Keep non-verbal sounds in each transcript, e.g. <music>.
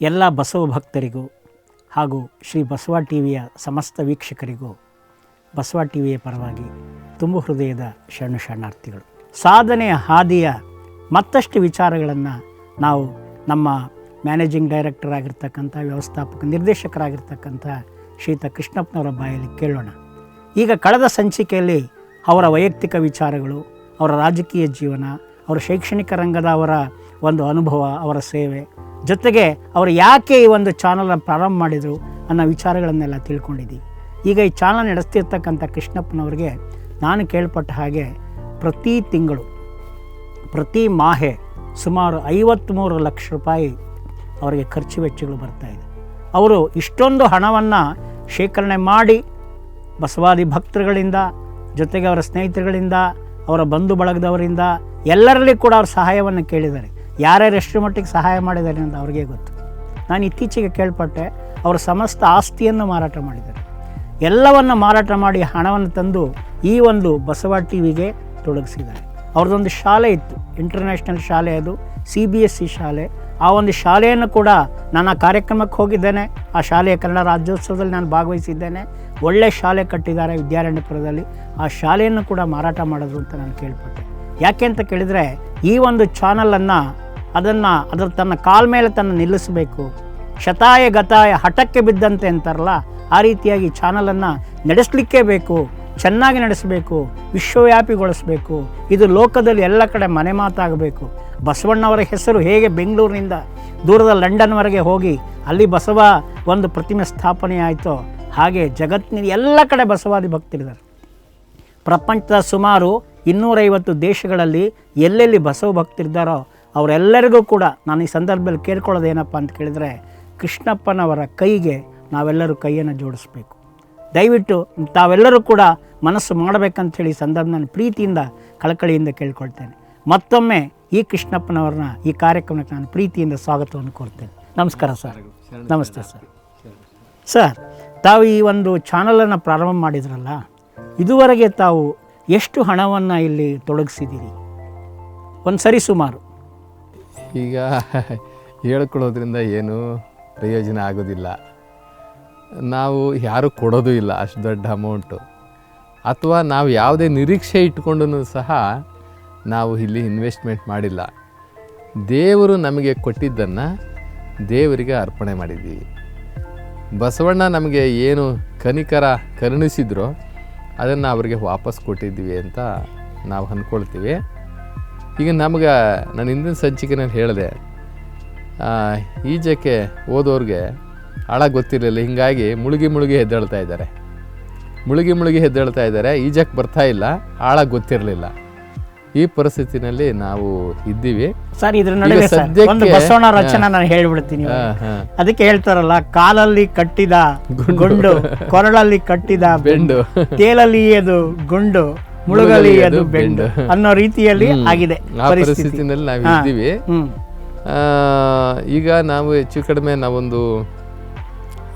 ಎಲ್ಲ ಬಸವ ಭಕ್ತರಿಗೂ ಹಾಗೂ ಶ್ರೀ ಬಸವ ಟಿ ವಿಯ ಸಮಸ್ತ ವೀಕ್ಷಕರಿಗೂ ಬಸವ ಟಿ ವಿಯ ಪರವಾಗಿ ತುಂಬು ಹೃದಯದ ಶರಣು ಶರಣಾರ್ಥಿಗಳು. ಸಾಧನೆಯ ಹಾದಿಯ ಮತ್ತಷ್ಟು ವಿಚಾರಗಳನ್ನು ನಾವು ನಮ್ಮ ಮ್ಯಾನೇಜಿಂಗ್ ಡೈರೆಕ್ಟರ್ ಆಗಿರ್ತಕ್ಕಂಥ, ವ್ಯವಸ್ಥಾಪಕ, ನಿರ್ದೇಶಕರಾಗಿರ್ತಕ್ಕಂಥ ಶ್ರೀತ ಕೃಷ್ಣಪ್ಪನವರ ಬಾಯಲ್ಲಿ ಕೇಳೋಣ. ಈಗ ಕಳೆದ ಸಂಚಿಕೆಯಲ್ಲಿ ಅವರ ವೈಯಕ್ತಿಕ ವಿಚಾರಗಳು, ಅವರ ರಾಜಕೀಯ ಜೀವನ, ಅವರ ಶೈಕ್ಷಣಿಕ ರಂಗದ ಅವರ ಒಂದು ಅನುಭವ ಅವರ ಸೇವೆ. ಜೊತೆಗೆ ಅವರು ಯಾಕೆ ಈ ಒಂದು ಚಾನಲ್ನ ಪ್ರಾರಂಭ ಮಾಡಿದರು ಅನ್ನೋ ವಿಚಾರಗಳನ್ನೆಲ್ಲ ತಿಳ್ಕೊಂಡಿದ್ದೀವಿ. ಈಗ ಈ ಚಾನಲ್ ನಡೆಸ್ತಿರ್ತಕ್ಕಂಥ ಕೃಷ್ಣಪ್ಪನವ್ರಿಗೆ ನಾನು ಕೇಳ್ಪಟ್ಟ ಹಾಗೆ ಪ್ರತಿ ತಿಂಗಳು, ಪ್ರತಿ ಮಾಹೆ ಸುಮಾರು ಐವತ್ತ್ಮೂರು ಲಕ್ಷ ರೂಪಾಯಿ ಅವರಿಗೆ ಖರ್ಚು ವೆಚ್ಚಗಳು ಬರ್ತಾ ಇದೆ. ಅವರು ಇಷ್ಟೊಂದು ಹಣವನ್ನು ಶೇಖರಣೆ ಮಾಡಿ ಬಸವಾದಿ ಭಕ್ತರುಗಳಿಂದ, ಜೊತೆಗೆ ಅವರ ಸ್ನೇಹಿತರುಗಳಿಂದ, ಅವರ ಬಂಧು ಬಳಗದವರಿಂದ ಎಲ್ಲರಲ್ಲಿ ಕೂಡ ಅವ್ರ ಸಹಾಯವನ್ನು ಕೇಳಿದ್ದಾರೆ. ಯಾರ್ಯಾರು ಎಷ್ಟು ಮಟ್ಟಿಗೆ ಸಹಾಯ ಮಾಡಿದ್ದಾರೆ ಅಂತ ಅವ್ರಿಗೆ ಗೊತ್ತು. ನಾನು ಇತ್ತೀಚೆಗೆ ಕೇಳ್ಪಟ್ಟೆ, ಅವರು ಸಮಸ್ತ ಆಸ್ತಿಯನ್ನು ಮಾರಾಟ ಮಾಡಿದ್ದಾರೆ. ಎಲ್ಲವನ್ನು ಮಾರಾಟ ಮಾಡಿ ಹಣವನ್ನು ತಂದು ಈ ಒಂದು ಬಸವ ಟಿ ವಿಗೆ ತೊಡಗಿಸಿದ್ದಾರೆ. ಅವ್ರದ್ದೊಂದು ಶಾಲೆ ಇತ್ತು, ಇಂಟರ್ನ್ಯಾಷನಲ್ ಶಾಲೆ ಅದು, ಸಿ ಬಿ ಎಸ್ ಸಿ ಶಾಲೆ. ಆ ಒಂದು ಶಾಲೆಯನ್ನು ಕೂಡ ನಾನು ಆ ಕಾರ್ಯಕ್ರಮಕ್ಕೆ ಹೋಗಿದ್ದೇನೆ. ಆ ಶಾಲೆಯ ಕನ್ನಡ ರಾಜ್ಯೋತ್ಸವದಲ್ಲಿ ನಾನು ಭಾಗವಹಿಸಿದ್ದೇನೆ. ಒಳ್ಳೆಯ ಶಾಲೆ ಕಟ್ಟಿದ್ದಾರೆ ವಿದ್ಯಾರಣ್ಯಪುರದಲ್ಲಿ. ಆ ಶಾಲೆಯನ್ನು ಕೂಡ ಮಾರಾಟ ಮಾಡೋದು ಅಂತ ನಾನು ಕೇಳ್ಪಟ್ಟೆ. ಯಾಕೆ ಅಂತ ಕೇಳಿದರೆ, ಈ ಒಂದು ಚಾನಲನ್ನು ಅದನ್ನು ಅದರ ತನ್ನ ಕಾಲ ಮೇಲೆ ತನ್ನ ನಿಲ್ಲಿಸಬೇಕು. ಶತಾಯ ಗತಾಯ ಹಠಕ್ಕೆ ಬಿದ್ದಂತೆ ಅಂತಾರಲ್ಲ, ಆ ರೀತಿಯಾಗಿ ಚಾನಲನ್ನು ನಡೆಸಲಿಕ್ಕೇ ಬೇಕು, ಚೆನ್ನಾಗಿ ನಡೆಸಬೇಕು, ವಿಶ್ವವ್ಯಾಪಿಗೊಳಿಸಬೇಕು. ಇದು ಲೋಕದಲ್ಲಿ ಎಲ್ಲ ಕಡೆ ಮನೆ ಮಾತಾಗಬೇಕು. ಬಸವಣ್ಣವರ ಹೆಸರು ಹೇಗೆ ಬೆಂಗಳೂರಿನಿಂದ ದೂರದ ಲಂಡನ್ವರೆಗೆ ಹೋಗಿ ಅಲ್ಲಿ ಬಸವ ಒಂದು ಪ್ರತಿಮೆ ಸ್ಥಾಪನೆ ಆಯಿತೋ, ಹಾಗೆ ಜಗತ್ತಿನ ಎಲ್ಲ ಕಡೆ ಬಸವಾದಿ ಭಕ್ತರಿದ್ದಾರೆ. ಪ್ರಪಂಚದ ಸುಮಾರು ಇನ್ನೂರೈವತ್ತು ದೇಶಗಳಲ್ಲಿ ಎಲ್ಲೆಲ್ಲಿ ಬಸವ ಭಕ್ತರಿದ್ದಾರೋ ಅವರೆಲ್ಲರಿಗೂ ಕೂಡ ನಾನು ಈ ಸಂದರ್ಭದಲ್ಲಿ ಕೇಳ್ಕೊಳ್ಳೋದೇನಪ್ಪ ಅಂತ ಕೇಳಿದರೆ, ಕೃಷ್ಣಪ್ಪನವರ ಕೈಗೆ ನಾವೆಲ್ಲರೂ ಕೈಯನ್ನು ಜೋಡಿಸ್ಬೇಕು. ದಯವಿಟ್ಟು ತಾವೆಲ್ಲರೂ ಕೂಡ ಮನಸ್ಸು ಮಾಡಬೇಕಂಥೇಳಿ ಸಂದರ್ಭ ನಾನು ಪ್ರೀತಿಯಿಂದ, ಕಳಕಳಿಯಿಂದ ಕೇಳ್ಕೊಳ್ತೇನೆ. ಮತ್ತೊಮ್ಮೆ ಈ ಕೃಷ್ಣಪ್ಪನವ್ರನ್ನ ಈ ಕಾರ್ಯಕ್ರಮಕ್ಕೆ ನಾನು ಪ್ರೀತಿಯಿಂದ ಸ್ವಾಗತವನ್ನು ಕೋರ್ತೇನೆ. ನಮಸ್ಕಾರ ಸರ್. ನಮಸ್ತೆ ಸರ್. ಸರ್, ತಾವು ಈ ಒಂದು ಚಾನಲನ್ನು ಪ್ರಾರಂಭ ಮಾಡಿದ್ರಲ್ಲ, ಇದುವರೆಗೆ ತಾವು ಎಷ್ಟು ಹಣವನ್ನು ಇಲ್ಲಿ ತೊಡಗಿಸಿದ್ದೀರಿ? ಒಂದು ಸರಿ ಸುಮಾರು. ಈಗ ಹೇಳ್ಕೊಳ್ಳೋದ್ರಿಂದ ಏನು ಪ್ರಯೋಜನ ಆಗೋದಿಲ್ಲ. ನಾವು ಯಾರು ಕೊಡೋದು ಇಲ್ಲ ಅಷ್ಟು ದೊಡ್ಡ ಅಮೌಂಟು ಅಥವಾ ನಾವು ಯಾವುದೇ ನಿರೀಕ್ಷೆ ಇಟ್ಕೊಂಡು ಸಹ ನಾವು ಇಲ್ಲಿ ಇನ್ವೆಸ್ಟ್ಮೆಂಟ್ ಮಾಡಿಲ್ಲ. ದೇವರು ನಮಗೆ ಕೊಟ್ಟಿದ್ದನ್ನು ದೇವರಿಗೆ ಅರ್ಪಣೆ ಮಾಡಿದ್ದೀವಿ. ಬಸವಣ್ಣ ನಮಗೆ ಏನು ಕನಿಕರ ಕರುಣಿಸಿದ್ರೋ ಅದನ್ನು ಅವರಿಗೆ ವಾಪಸ್ ಕೊಟ್ಟಿದ್ದೀವಿ ಅಂತ ನಾವು ಅಂದ್ಕೊಳ್ತೀವಿ. ಈಗ ನಮ್ಗೆ ನಾನು ಹಿಂದಿನ ಸಂಚಿಕೆನಲ್ಲಿ ಹೇಳಿದೆ ಆ, ಈಜಕ್ಕೆ ಓದೋರಿಗೆ ಆಳ ಗೊತ್ತಿರಲಿಲ್ಲ ಹಿಂಗಾಗಿ ಮುಳುಗಿ ಮುಳುಗಿ ಎದ್ದೇಳ್ತಾ ಇದ್ದಾರೆ. ಮುಳುಗಿ ಮುಳುಗಿ ಎದ್ದೇಳ್ತಾ ಇದ್ದಾರೆ ಈಜಕ್ಕೆ ಬರ್ತಾ ಇಲ್ಲ ಆಳ ಗೊತ್ತಿರಲಿಲ್ಲ. ಈ ಪರಿಸ್ಥಿತಿನಲ್ಲಿ ನಾವು ಇದ್ದೀವಿ. ಸರ್ ಇದ್ರ ನಡುವೆ ಒಂದು ಬಸವಣ್ಣ ರಚನೆ ನಾನು ಹೇಳ್ಬಿಡ್ತೀನಿ. ಅದಕ್ಕೆ ಹೇಳ್ತಾರಲ್ಲ ಕಾಲಲ್ಲಿ ಕಟ್ಟಿದ ಗುಂಡು. ಕೊರಳಲ್ಲಿ ಕಟ್ಟಿದ ಬೆಂಡು. ತೇಲಲ್ಲಿ ಅದು ಗುಂಡು. ಮುಳುಗಲಿ ಅದು ಬೆಂಡು. <laughs> ಅನ್ನೋ ರೀತಿಯಲ್ಲಿ ಆಗಿದೆ ಆ ಪರಿಸ್ಥಿತಿನಲ್ಲಿ ನಾವು ಇದ್ದೀವಿ. ಈಗ ನಾವು ಹೆಚ್ಚು ಕಡಿಮೆ ನಾವೊಂದು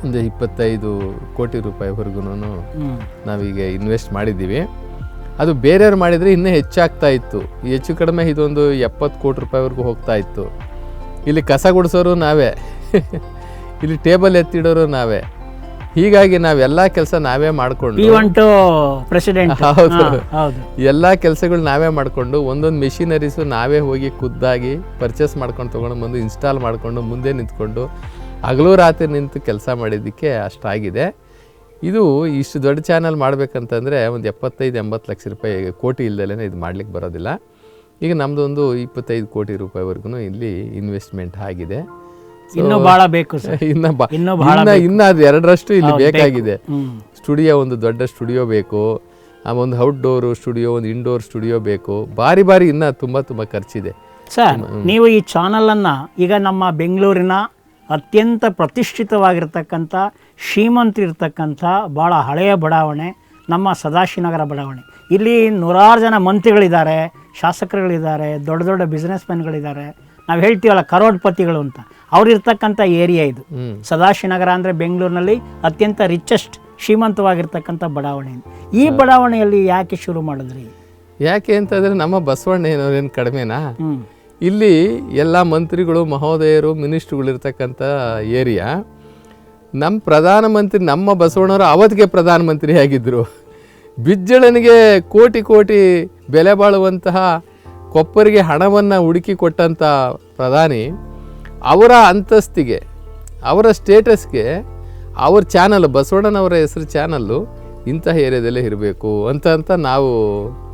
ಒಂದು ಇಪ್ಪತ್ತೈದು ಕೋಟಿ ರೂಪಾಯಿವರೆಗೂ ನಾವೀಗ ಇನ್ವೆಸ್ಟ್ ಮಾಡಿದ್ದೀವಿ. ಅದು ಬೇರೆಯವ್ರು ಮಾಡಿದರೆ ಇನ್ನೂ ಹೆಚ್ಚಾಗ್ತಾ ಇತ್ತು. ಹೆಚ್ಚು ಕಡಿಮೆ ಇದೊಂದು ಎಪ್ಪತ್ತು ಕೋಟಿ ರೂಪಾಯಿವರೆಗೂ ಹೋಗ್ತಾ ಇತ್ತು. ಇಲ್ಲಿ ಕಸ ಗುಡಿಸೋರು ನಾವೇ. <laughs> ಇಲ್ಲಿ ಟೇಬಲ್ ಎತ್ತಿಡೋರು ನಾವೇ. ಹೀಗಾಗಿ ನಾವೆಲ್ಲ ಕೆಲಸ ನಾವೇ ಮಾಡ್ಕೊಂಡು ಪ್ರೆಸಿಡೆಂಟ್ ಎಲ್ಲ ಕೆಲಸಗಳು ನಾವೇ ಮಾಡಿಕೊಂಡು ಒಂದೊಂದು ಮೆಷಿನರೀಸು ನಾವೇ ಹೋಗಿ ಖುದ್ದಾಗಿ ಪರ್ಚೇಸ್ ಮಾಡ್ಕೊಂಡು ತೊಗೊಂಡು ಬಂದು ಇನ್ಸ್ಟಾಲ್ ಮಾಡಿಕೊಂಡು ಮುಂದೆ ನಿಂತ್ಕೊಂಡು ಹಗಲು ರಾತ್ರಿ ನಿಂತು ಕೆಲಸ ಮಾಡಿದ್ದಕ್ಕೆ ಅಷ್ಟಾಗಿದೆ. ಇದು ಇಷ್ಟು ದೊಡ್ಡ ಚಾನಲ್ ಮಾಡಬೇಕಂತಂದರೆ ಒಂದು ಎಪ್ಪತ್ತೈದು ಎಂಬತ್ತು ಲಕ್ಷ ರೂಪಾಯಿ ಕೋಟಿ ಇಲ್ದಲೇ ಇದು ಮಾಡ್ಲಿಕ್ಕೆ ಬರೋದಿಲ್ಲ. ಈಗ ನಮ್ಮದೊಂದು ಇಪ್ಪತ್ತೈದು ಕೋಟಿ ರೂಪಾಯಿವರೆಗೂ ಇಲ್ಲಿ ಇನ್ವೆಸ್ಟ್ಮೆಂಟ್ ಆಗಿದೆ. ಇನ್ನೂ ಬಹಳ ಬೇಕು ಸರ್. <laughs> ಇನ್ನ ಬ- ಇನ್ನೂ ಬಹಳ ಇನ್ನ ಇನ್ನ ಅದು ಎರಡರಷ್ಟು ಇಲ್ಲಿ ಬೇಕಾಗಿದೆ. ಸ್ಟುಡಿಯೋ ಒಂದು ದೊಡ್ಡ ಸ್ಟುಡಿಯೋ ಬೇಕು. ಆ ಒಂದು ಔಟ್ಡೋರ್ ಸ್ಟುಡಿಯೋ ಒಂದು ಇಂಡೋರ್ ಸ್ಟುಡಿಯೋ ಬೇಕು. ಬಾರಿ ಬಾರಿ ಇನ್ನ ತುಂಬಾ ತುಂಬಾ ಖರ್ಚಿದೆ. ಸರ್ ನೀವು ಈ ಚಾನಲನ್ನ ಈಗ ನಮ್ಮ ಬೆಂಗಳೂರಿನ ಅತ್ಯಂತ ಪ್ರತಿಷ್ಠಿತವಾಗಿರ್ತಕ್ಕಂಥ ಶ್ರೀಮಂತ ಇರ್ತಕ್ಕಂಥ ಭಾಳ ಹಳೆಯ ಬಡಾವಣೆ ನಮ್ಮ ಸದಾಶಿವನಗರ ಬಡಾವಣೆ. ಇಲ್ಲಿ ನೂರಾರು ಜನ ಮಂತ್ರಿಗಳಿದ್ದಾರೆ ಶಾಸಕರುಗಳಿದ್ದಾರೆ ದೊಡ್ಡ ದೊಡ್ಡ ಬಿಸ್ನೆಸ್ ಮೆನ್ಗಳಿದ್ದಾರೆ ನಾವು ಹೇಳ್ತೀವಲ್ಲ ಕರೋಡ್ಪತಿಗಳು ಅಂತ. ಅವ್ರು ಇರ್ತಕ್ಕಂಥ ಏರಿಯಾ ಇದು. ಸದಾಶಿನಗರ ಅಂದರೆ ಬೆಂಗಳೂರಿನಲ್ಲಿ ಅತ್ಯಂತ ರಿಚೆಸ್ಟ್ ಶ್ರೀಮಂತವಾಗಿರ್ತಕ್ಕಂಥ ಬಡಾವಣೆ ಈ ಬಡಾವಣೆಯಲ್ಲಿ ಯಾಕೆ ಶುರು ಮಾಡಿದ್ರಿ? ಯಾಕೆ ಅಂತಂದ್ರೆ ನಮ್ಮ ಬಸವಣ್ಣ ಏನೋ ಏನು ಕಡಿಮೆನಾ? ಇಲ್ಲಿ ಎಲ್ಲ ಮಂತ್ರಿಗಳು ಮಹೋದಯರು ಮಿನಿಸ್ಟ್ರುಗಳು ಇರ್ತಕ್ಕಂಥ ಏರಿಯಾ. ನಮ್ಮ ಪ್ರಧಾನಮಂತ್ರಿ ನಮ್ಮ ಬಸವಣ್ಣವರು ಅವತ್ತಿಗೆ ಪ್ರಧಾನಮಂತ್ರಿ ಆಗಿದ್ದರು ಬಿಜ್ಜಳನಿಗೆ ಕೋಟಿ ಕೋಟಿ ಬೆಲೆ ಬಾಳುವಂತಹ ಕೊಪ್ಪರಿಗೆ ಹಣವನ್ನು ಹುಡುಕಿ ಕೊಟ್ಟಂಥ ಪ್ರಧಾನಿ ಅವರ ಅಂತಸ್ತಿಗೆ ಅವರ ಸ್ಟೇಟಸ್ಗೆ ಅವ್ರ ಚಾನಲ್ ಬಸವಣ್ಣನವರ ಹೆಸರು ಚಾನಲ್ಲು ಇಂತಹ ಏರಿಯಾದಲ್ಲೇ ಇರಬೇಕು ಅಂತ ಅಂತ ನಾವು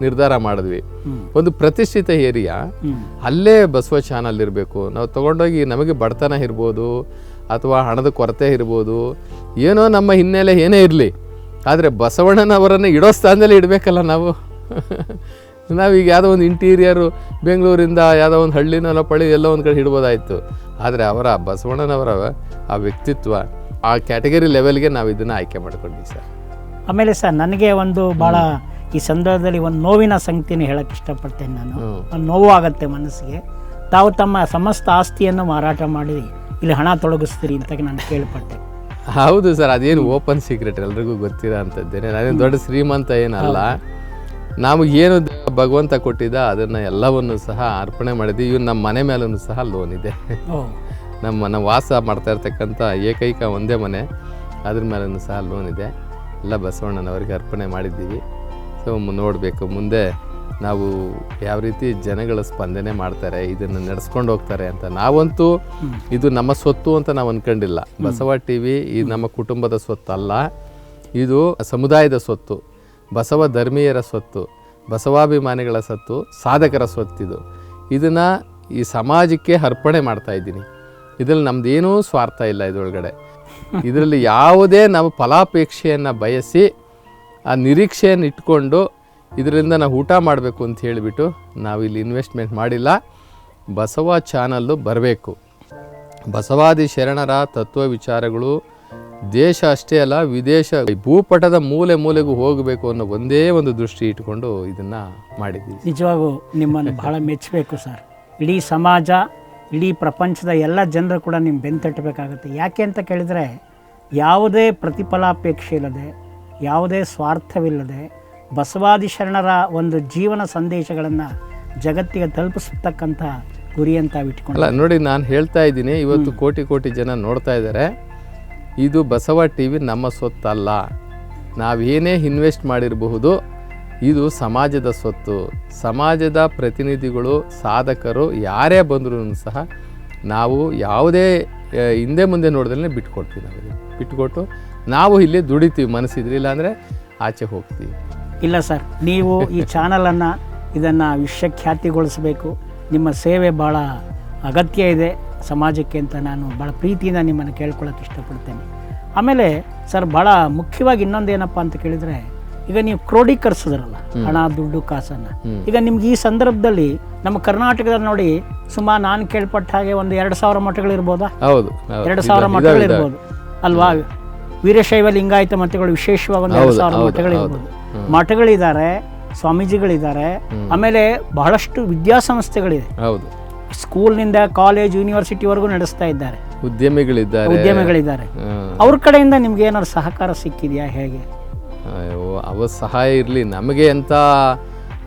ನಿರ್ಧಾರ ಮಾಡಿದ್ವಿ. ಒಂದು ಪ್ರತಿಷ್ಠಿತ ಏರಿಯಾ. ಅಲ್ಲೇ ಬಸವ ಚಾನಲ್ ಇರಬೇಕು. ನಾವು ತೊಗೊಂಡೋಗಿ ನಮಗೆ ಬಡತನ ಇರ್ಬೋದು ಅಥವಾ ಹಣದ ಕೊರತೆ ಇರ್ಬೋದು. ಏನೋ ನಮ್ಮ ಹಿನ್ನೆಲೆ ಏನೇ ಇರಲಿ. ಆದರೆ ಬಸವಣ್ಣನವರನ್ನು ಇಡೋ ಸ್ಥಾನದಲ್ಲಿ ಇಡಬೇಕಲ್ಲ ನಾವು. <laughs> ನಾವೀಗ ಯಾವುದೋ ಒಂದು ಇಂಟೀರಿಯರು ಬೆಂಗಳೂರಿಂದ ಯಾವುದೋ ಒಂದು ಹಳ್ಳಿನಲ್ಲ ಪಳಿ ಎಲ್ಲೋ ಒಂದು ಕಡೆ ಹಿಡ್ಬೋದಾಯಿತು. ಆದರೆ ಅವರ ಬಸವಣ್ಣನವರ ಆ ವ್ಯಕ್ತಿತ್ವ ಆ ಕ್ಯಾಟಗರಿ ಲೆವೆಲ್ಗೆ ನಾವು ಇದನ್ನು ಆಯ್ಕೆ ಮಾಡ್ಕೊಂಡ್ವಿ ಸರ್. ಆಮೇಲೆ ಸರ್ ನನಗೆ ಒಂದು ಭಾಳ ಈ ಸಂದರ್ಭದಲ್ಲಿ ಒಂದು ನೋವಿನ ಸಂಗತಿನ ಹೇಳಕ್ಕೆ ಇಷ್ಟಪಡ್ತೇನೆ ನಾನು. ಒಂದು ನೋವು ಆಗುತ್ತೆ ಮನಸ್ಸಿಗೆ. ತಾವು ತಮ್ಮ ಸಮಸ್ತ ಆಸ್ತಿಯನ್ನು ಮಾರಾಟ ಮಾಡಿ ಇಲ್ಲಿ ಹಣ ತೊಡಗಿಸ್ತೀರಿ ಅಂತ ನಾನು ಕೇಳ್ಪಟ್ಟೆ. ಹೌದು ಸರ್ ಅದೇನು ಓಪನ್ ಸೀಕ್ರೆಟ್ ಎಲ್ರಿಗೂ ಗೊತ್ತಿರೋ ಅಂಥದ್ದೇನೆ. ನಾನೇನು ದೊಡ್ಡ ಶ್ರೀಮಂತ ಏನಲ್ಲ. ನಾವು ಏನು ಭಗವಂತ ಕೊಟ್ಟಿದ್ದ ಅದನ್ನು ಎಲ್ಲವನ್ನು ಸಹ ಅರ್ಪಣೆ ಮಾಡಿದ್ವಿ. ಇವ್ನು ನಮ್ಮ ಮನೆ ಮೇಲೂ ಸಹ ಲೋನ್ ಇದೆ. ನಮ್ಮ ನಾವು ವಾಸ ಮಾಡ್ತಾ ಇರ್ತಕ್ಕಂಥ ಏಕೈಕ ಒಂದೇ ಮನೆ ಅದ್ರ ಮೇಲೂ ಸಹ ಲೋನ್ ಇದೆ. ಎಲ್ಲ ಬಸವಣ್ಣನವರಿಗೆ ಅರ್ಪಣೆ ಮಾಡಿದ್ದೀವಿ. ಸೊ ನೋಡಬೇಕು. ಮುಂದೆ ನಾವು ಯಾವ ರೀತಿ ಜನಗಳ ಸ್ಪಂದನೆ ಮಾಡ್ತಾರೆ ಇದನ್ನು ನಡೆಸ್ಕೊಂಡು ಹೋಗ್ತಾರೆ ಅಂತ. ನಾವಂತೂ ಇದು ನಮ್ಮ ಸ್ವತ್ತು ಅಂತ ನಾವು ಅನ್ಕೊಂಡಿಲ್ಲ. ಬಸವ ಟಿ ವಿ ಈ ನಮ್ಮ ಕುಟುಂಬದ ಸ್ವತ್ತು ಅಲ್ಲ ಇದು ಸಮುದಾಯದ ಸ್ವತ್ತು. ಬಸವ ಧರ್ಮೀಯರ ಸ್ವತ್ತು, ಬಸವಾಭಿಮಾನಿಗಳ ಸತ್ತು, ಸಾಧಕರ ಸ್ವತ್ತಿದು. ಇದನ್ನು ಈ ಸಮಾಜಕ್ಕೆ ಅರ್ಪಣೆ ಮಾಡ್ತಾ ಇದ್ದೀನಿ. ಇದರಲ್ಲಿ ನಮ್ದೇನೂ ಸ್ವಾರ್ಥ ಇಲ್ಲ ಇದರೊಳಗಡೆ. ಇದರಲ್ಲಿ ಯಾವುದೇ ನಾವು ಫಲಾಪೇಕ್ಷೆಯನ್ನು ಬಯಸಿ, ಆ ನಿರೀಕ್ಷೆಯನ್ನು ಇಟ್ಕೊಂಡು ಇದರಿಂದ ನಾವು ಊಟ ಮಾಡಬೇಕು ಅಂತ ಹೇಳಿಬಿಟ್ಟು ನಾವು ಇಲ್ಲಿ ಇನ್ವೆಸ್ಟ್ಮೆಂಟ್ ಮಾಡಿಲ್ಲ. ಬಸವ ಚಾನಲ್ಲು ಬರಬೇಕು. ಬಸವಾದಿ ಶರಣರ ತತ್ವ ವಿಚಾರಗಳು ದೇಶ ಅಷ್ಟೇ ಅಲ್ಲ ವಿದೇಶ ಭೂಪಟದ ಮೂಲೆ ಮೂಲೆಗೂ ಹೋಗಬೇಕು ಅನ್ನೋ ಒಂದೇ ಒಂದು ದೃಷ್ಟಿ ಇಟ್ಕೊಂಡು ಇದನ್ನು ಮಾಡಿದ್ದೀವಿ ನಿಜವಾಗೂ ನಿಮ್ಮನ್ನು ಬಹಳ ಮೆಚ್ಚಬೇಕು ಸರ್. ಇಡೀ ಸಮಾಜ ಇಡೀ ಪ್ರಪಂಚದ ಎಲ್ಲ ಜನರು ಕೂಡ ನಿಮ್ಮ ಬೆಂತಟ್ಟಬೇಕಾಗುತ್ತೆ ಯಾಕೆ ಅಂತ ಕೇಳಿದರೆ ಯಾವುದೇ ಪ್ರತಿಫಲಾಪೇಕ್ಷೆ ಇಲ್ಲದೆ ಯಾವುದೇ ಸ್ವಾರ್ಥವಿಲ್ಲದೆ ಬಸವಾದಿ ಶರಣರ ಒಂದು ಜೀವನ ಸಂದೇಶಗಳನ್ನು ಜಗತ್ತಿಗೆ ತಲುಪಿಸತಕ್ಕಂಥ ಗುರಿ ಅಂತ ಇಟ್ಕೊಂಡು ನೋಡಿ ನಾನು ಹೇಳ್ತಾ ಇದ್ದೀನಿ ಇವತ್ತು ಕೋಟಿ ಕೋಟಿ ಜನ ನೋಡ್ತಾ ಇದ್ದಾರೆ. ಇದು ಬಸವ ಟಿ ವಿ ನಮ್ಮ ಸೊತ್ತಲ್ಲ. ನಾವೇನೇ ಇನ್ವೆಸ್ಟ್ ಮಾಡಿರಬಹುದು, ಇದು ಸಮಾಜದ ಸ್ವತ್ತು ಸಮಾಜದ ಪ್ರತಿನಿಧಿಗಳು, ಸಾಧಕರು, ಯಾರೇ ಬಂದರೂ ಸಹ ನಾವು ಯಾವುದೇ ಹಿಂದೆ ಮುಂದೆ ನೋಡಿದ್ರೆ ಬಿಟ್ಕೊಡ್ತೀವಿ ನಾವು. ಬಿಟ್ಕೊಟ್ಟು ನಾವು ಇಲ್ಲಿ ದುಡಿತೀವಿ ಮನಸ್ಸಿದ್ರೆ, ಇಲ್ಲಾಂದರೆ ಆಚೆ ಹೋಗ್ತೀವಿ. ಇಲ್ಲ ಸರ್, ನೀವು ಈ ಚಾನಲನ್ನು ಇದನ್ನು ವಿಶ್ವಖ್ಯಾತಿಗೊಳಿಸಬೇಕು. ನಿಮ್ಮ ಸೇವೆ ಭಾಳ ಅಗತ್ಯ ಇದೆ. ಸಮಾಜಕ್ಕೆ ಅಂತ ನಾನು ಭಾಳ ಪ್ರೀತಿಯಿಂದ ನಿಮ್ಮನ್ನು ಕೇಳ್ಕೊಳ್ಳೋಕೆ ಇಷ್ಟಪಡ್ತೇನೆ. ಆಮೇಲೆ ಸರ್ ಭಾಳ ಮುಖ್ಯವಾಗಿ ಇನ್ನೊಂದು ಏನಪ್ಪ ಅಂತ ಕೇಳಿದರೆ ಈಗ ನೀವು ಕ್ರೋಢೀಕರಿಸಿದ್ರಲ್ಲ ಹಣ ದುಡ್ಡು ಕಾಸನ್ನು. ಈಗ ನಿಮ್ಗೆ ಈ ಸಂದರ್ಭದಲ್ಲಿ ನಮ್ಮ ಕರ್ನಾಟಕದಲ್ಲಿ ನೋಡಿ ಸುಮಾರು ನಾನು ಕೇಳ್ಪಟ್ಟ ಹಾಗೆ ಒಂದು ಎರಡು ಸಾವಿರ ಮಠಗಳಿರ್ಬೋದಾ ಹೌದು ಹೌದು. ಎರಡು ಸಾವಿರ ಇದಾವೆ, ಮಠಗಳು ಇರ್ಬೋದು. ಅಲ್ವಾ? ವೀರಶೈವ ಲಿಂಗಾಯತ ಮತಗಳು ವಿಶೇಷವಾಗಿ ಒಂದು ಎರಡು ಸಾವಿರ ಮಠಗಳಿರ್ಬೋದು ಮಠಗಳಿದ್ದಾರೆ ಸ್ವಾಮೀಜಿಗಳಿದ್ದಾರೆ. ಆಮೇಲೆ ಬಹಳಷ್ಟು ವಿದ್ಯಾಸಂಸ್ಥೆಗಳಿದೆ. ಹೌದು. ಸ್ಕೂಲ್ನಿಂದ ಕಾಲೇಜ್ ಯೂನಿವರ್ಸಿಟಿವರೆಗೂ ನಡೆಸ್ತಾ ಇದ್ದಾರೆ. ಉದ್ಯಮಿಗಳಿದ್ದಾರೆ. ಉದ್ಯಮಿಗಳಿದ್ದಾರೆ. ಅವ್ರ ಕಡೆಯಿಂದ ನಿಮ್ಗೆ ಏನಾದ್ರು ಸಹಕಾರ ಸಿಕ್ಕಿದೆಯಾ ಹೇಗೆ? ಅಯ್ಯೋ, ಅವ ಸಹಾಯ ಇರಲಿ. ನಮಗೆ ಎಂಥ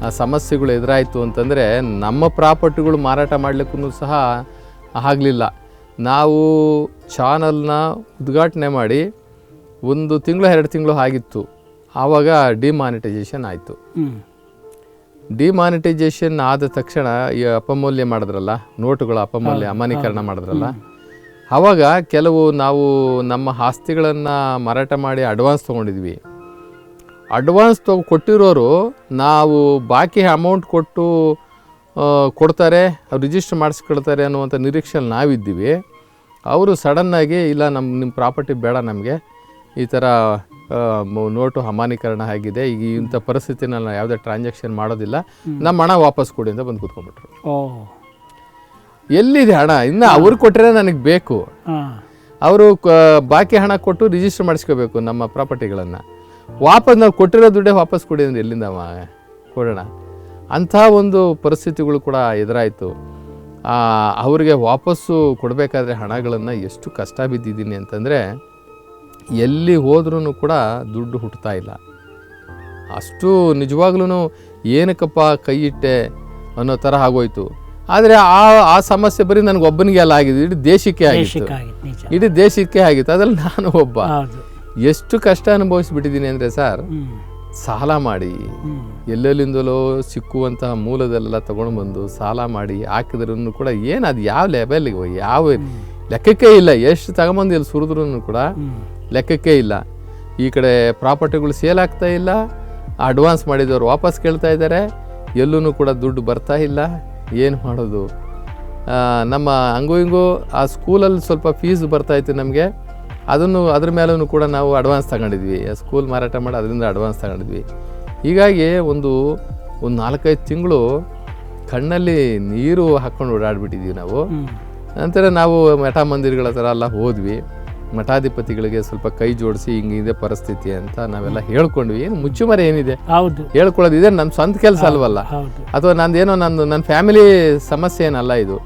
ಸಮಸ್ಯೆಗಳು ಎದುರಾಯಿತು ಅಂತಂದರೆ ನಮ್ಮ ಪ್ರಾಪರ್ಟಿಗಳು ಮಾರಾಟ ಮಾಡಲಿಕ್ಕೂ ಸಹ ಆಗಲಿಲ್ಲ. ನಾವು ಚಾನಲ್ನ ಉದ್ಘಾಟನೆ ಮಾಡಿ ಒಂದು ತಿಂಗಳು ಎರಡು ತಿಂಗಳು ಆಗಿತ್ತು. ಆವಾಗ ಡಿಮಾನಿಟೈಸೇಷನ್ ಆಯಿತು. ಹ್ಮ್. ಡಿಮಾನಿಟೈಸೇಷನ್ ಆದ ತಕ್ಷಣ ಈ ಅಪಮೌಲ್ಯ ಮಾಡಿದ್ರಲ್ಲ ನೋಟುಗಳ ಅಪಮೌಲ್ಯ ಅಮಾನೀಕರಣ ಮಾಡಿದ್ರಲ್ಲ ಆವಾಗ ಕೆಲವು ನಾವು ನಮ್ಮ ಆಸ್ತಿಗಳನ್ನು ಮಾರಾಟ ಮಾಡಿ ಅಡ್ವಾನ್ಸ್ ತೊಗೊಂಡಿದ್ವಿ. ಅಡ್ವಾನ್ಸ್ ತೊಗೊ ಕೊಟ್ಟಿರೋರು ನಾವು ಬಾಕಿ ಅಮೌಂಟ್ ಕೊಟ್ಟು ಕೊಡ್ತಾರೆ ಅವ್ರು ರಿಜಿಸ್ಟರ್ ಮಾಡಿಸ್ಕೊಳ್ತಾರೆ ಅನ್ನುವಂಥ ನಿರೀಕ್ಷೆಯಲ್ಲಿ ನಾವಿದ್ದೀವಿ. ಅವರು ಸಡನ್ನಾಗಿ ಇಲ್ಲ ನಮ್ಮ ನಿಮ್ಮ ಪ್ರಾಪರ್ಟಿ ಬೇಡ ನಮಗೆ ಈ ಥರ ನೋಟು ಅಮಾನ್ಯೀಕರಣ ಆಗಿದೆ. ಈಗ ಇಂಥ ಪರಿಸ್ಥಿತಿನ ನಾವು ಯಾವುದೇ ಟ್ರಾನ್ಸಾಕ್ಷನ್ ಮಾಡೋದಿಲ್ಲ. ನಮ್ಮ ಹಣ ವಾಪಸ್ ಕೊಡಿ ಅಂತ ಬಂದು ಕೂತ್ಕೊಂಡ್ಬಿಟ್ರು. ಎಲ್ಲಿದೆ ಹಣ? ಇನ್ನು ಅವ್ರು ಕೊಟ್ಟರೆ ನನಗೆ ಬೇಕು. ಅವರು ಬಾಕಿ ಹಣ ಕೊಟ್ಟು ರಿಜಿಸ್ಟರ್ ಮಾಡಿಸ್ಕೋಬೇಕು ನಮ್ಮ ಪ್ರಾಪರ್ಟಿಗಳನ್ನು. ವಾಪಸ್ ನಾವು ಕೊಟ್ಟಿರೋ ದುಡ್ಡೇ ವಾಪಸ್ ಕೊಡಿ ಅಂದ್ರೆ ಎಲ್ಲಿಂದ ಕೊಡೋಣ. ಅಂಥ ಒಂದು ಪರಿಸ್ಥಿತಿಗಳು ಕೂಡ ಎದುರಾಯಿತು. ಅವರಿಗೆ ವಾಪಸ್ಸು ಕೊಡಬೇಕಾದ್ರೆ ಹಣಗಳನ್ನು ಎಷ್ಟು ಕಷ್ಟ ಬಿದ್ದಿದ್ದೀನಿ ಅಂತಂದರೆ ಎಲ್ಲಿ ಹೋದ್ರೂ ಕೂಡ ದುಡ್ಡು ಹುಟ್ಟುತ್ತಾ ಇಲ್ಲ. ಅಷ್ಟು ನಿಜವಾಗ್ಲೂ ಏನಕ್ಕಪ್ಪ ಕೈ ಇಟ್ಟೆ ಅನ್ನೋ ಥರ ಆಗೋಯ್ತು. ಆದರೆ ಆ ಆ ಸಮಸ್ಯೆ ಬರೀ ನನಗೆ ಒಬ್ಬನಿಗೆ ಅಲ್ಲ ಆಗಿದೆ ಇಡೀ ದೇಶಕ್ಕೆ ಆಗಿತ್ತು. ಇಡೀ ದೇಶಕ್ಕೆ ಆಗಿತ್ತು ಅದ್ರಲ್ಲಿ ನಾನು ಒಬ್ಬ. ಎಷ್ಟು ಕಷ್ಟ ಅನುಭವಿಸ್ಬಿಟ್ಟಿದ್ದೀನಿ ಅಂದರೆ ಸರ್ ಸಾಲ ಮಾಡಿ. ಎಲ್ಲೆಲ್ಲಿಂದಲೋ ಸಿಕ್ಕುವಂತಹ ಮೂಲದಲ್ಲೆಲ್ಲ ತಗೊಂಡು ಬಂದು ಸಾಲ ಮಾಡಿ ಹಾಕಿದ್ರೂ ಕೂಡ ಏನು ಅದು ಯಾವ ಲೆವೆಲ್ಗೆ ಯಾವ ಲೆಕ್ಕಕ್ಕೆ ಇಲ್ಲ. ಎಷ್ಟು ತಗೊಂಬಂದು ಇಲ್ಲಿ ಸುರಿದ್ರೂ ಕೂಡ ಲೆಕ್ಕಕ್ಕೆ ಇಲ್ಲ. ಈ ಕಡೆ ಪ್ರಾಪರ್ಟಿಗಳು ಸೇಲ್ ಆಗ್ತಾ ಇಲ್ಲ. ಅಡ್ವಾನ್ಸ್ ಮಾಡಿದವರು ವಾಪಸ್ ಕೇಳ್ತಾ ಇದ್ದಾರೆ. ಎಲ್ಲೂ ಕೂಡ ದುಡ್ಡು ಬರ್ತಾ ಇಲ್ಲ. ಏನು ಮಾಡೋದು? ನಮ್ಮ ಹಂಗೂ ಹಿಂಗೂ ಆ ಸ್ಕೂಲಲ್ಲಿ ಸ್ವಲ್ಪ ಫೀಸ್ ಬರ್ತಾಯಿತ್ತು ನಮಗೆ. ಅದನ್ನು ಅದ್ರ ಮೇಲೂ ಕೂಡ ನಾವು ಅಡ್ವಾನ್ಸ್ ತಗೊಂಡಿದ್ವಿ. ಸ್ಕೂಲ್ ಮಾರಾಟ ಮಾಡಿ ಅದರಿಂದ ಅಡ್ವಾನ್ಸ್ ತಗೊಂಡಿದ್ವಿ. ಹೀಗಾಗಿ ಒಂದು ಒಂದು ನಾಲ್ಕೈದು ತಿಂಗಳು ಕಣ್ಣಲ್ಲಿ ನೀರು ಹಾಕ್ಕೊಂಡು ಓಡಾಡ್ಬಿಟ್ಟಿದ್ವಿ ನಾವು. ನಂತರ ನಾವು ಮಠ ಮಂದಿರಗಳ ಥರ ಎಲ್ಲ ಹೋದ್ವಿ. ಮಠಾಧಿಪತಿಗಳಿಗೆ ಸ್ವಲ್ಪ ಕೈ ಜೋಡಿಸಿ ಹಿಂಗಿದೆ ಪರಿಸ್ಥಿತಿ ಅಂತ ನಾವೆಲ್ಲ ಹೇಳ್ಕೊಂಡ್ವಿ. ಏನು ಮುಚ್ಚುಮರೆ ಏನಿದೆ? ಹೌದು. ಹೇಳ್ಕೊಳ್ಳೋದು ಇದೆ ನಮ್ಮ ಸ್ವಂತ ಕೆಲಸ ಅಲ್ವಲ್ಲ? ಅಥವಾ ನಂದೇನೋ ನಂದು ನನ್ನ ಫ್ಯಾಮಿಲಿ ಸಮಸ್ಯೆ ಏನಲ್ಲ ಇದು?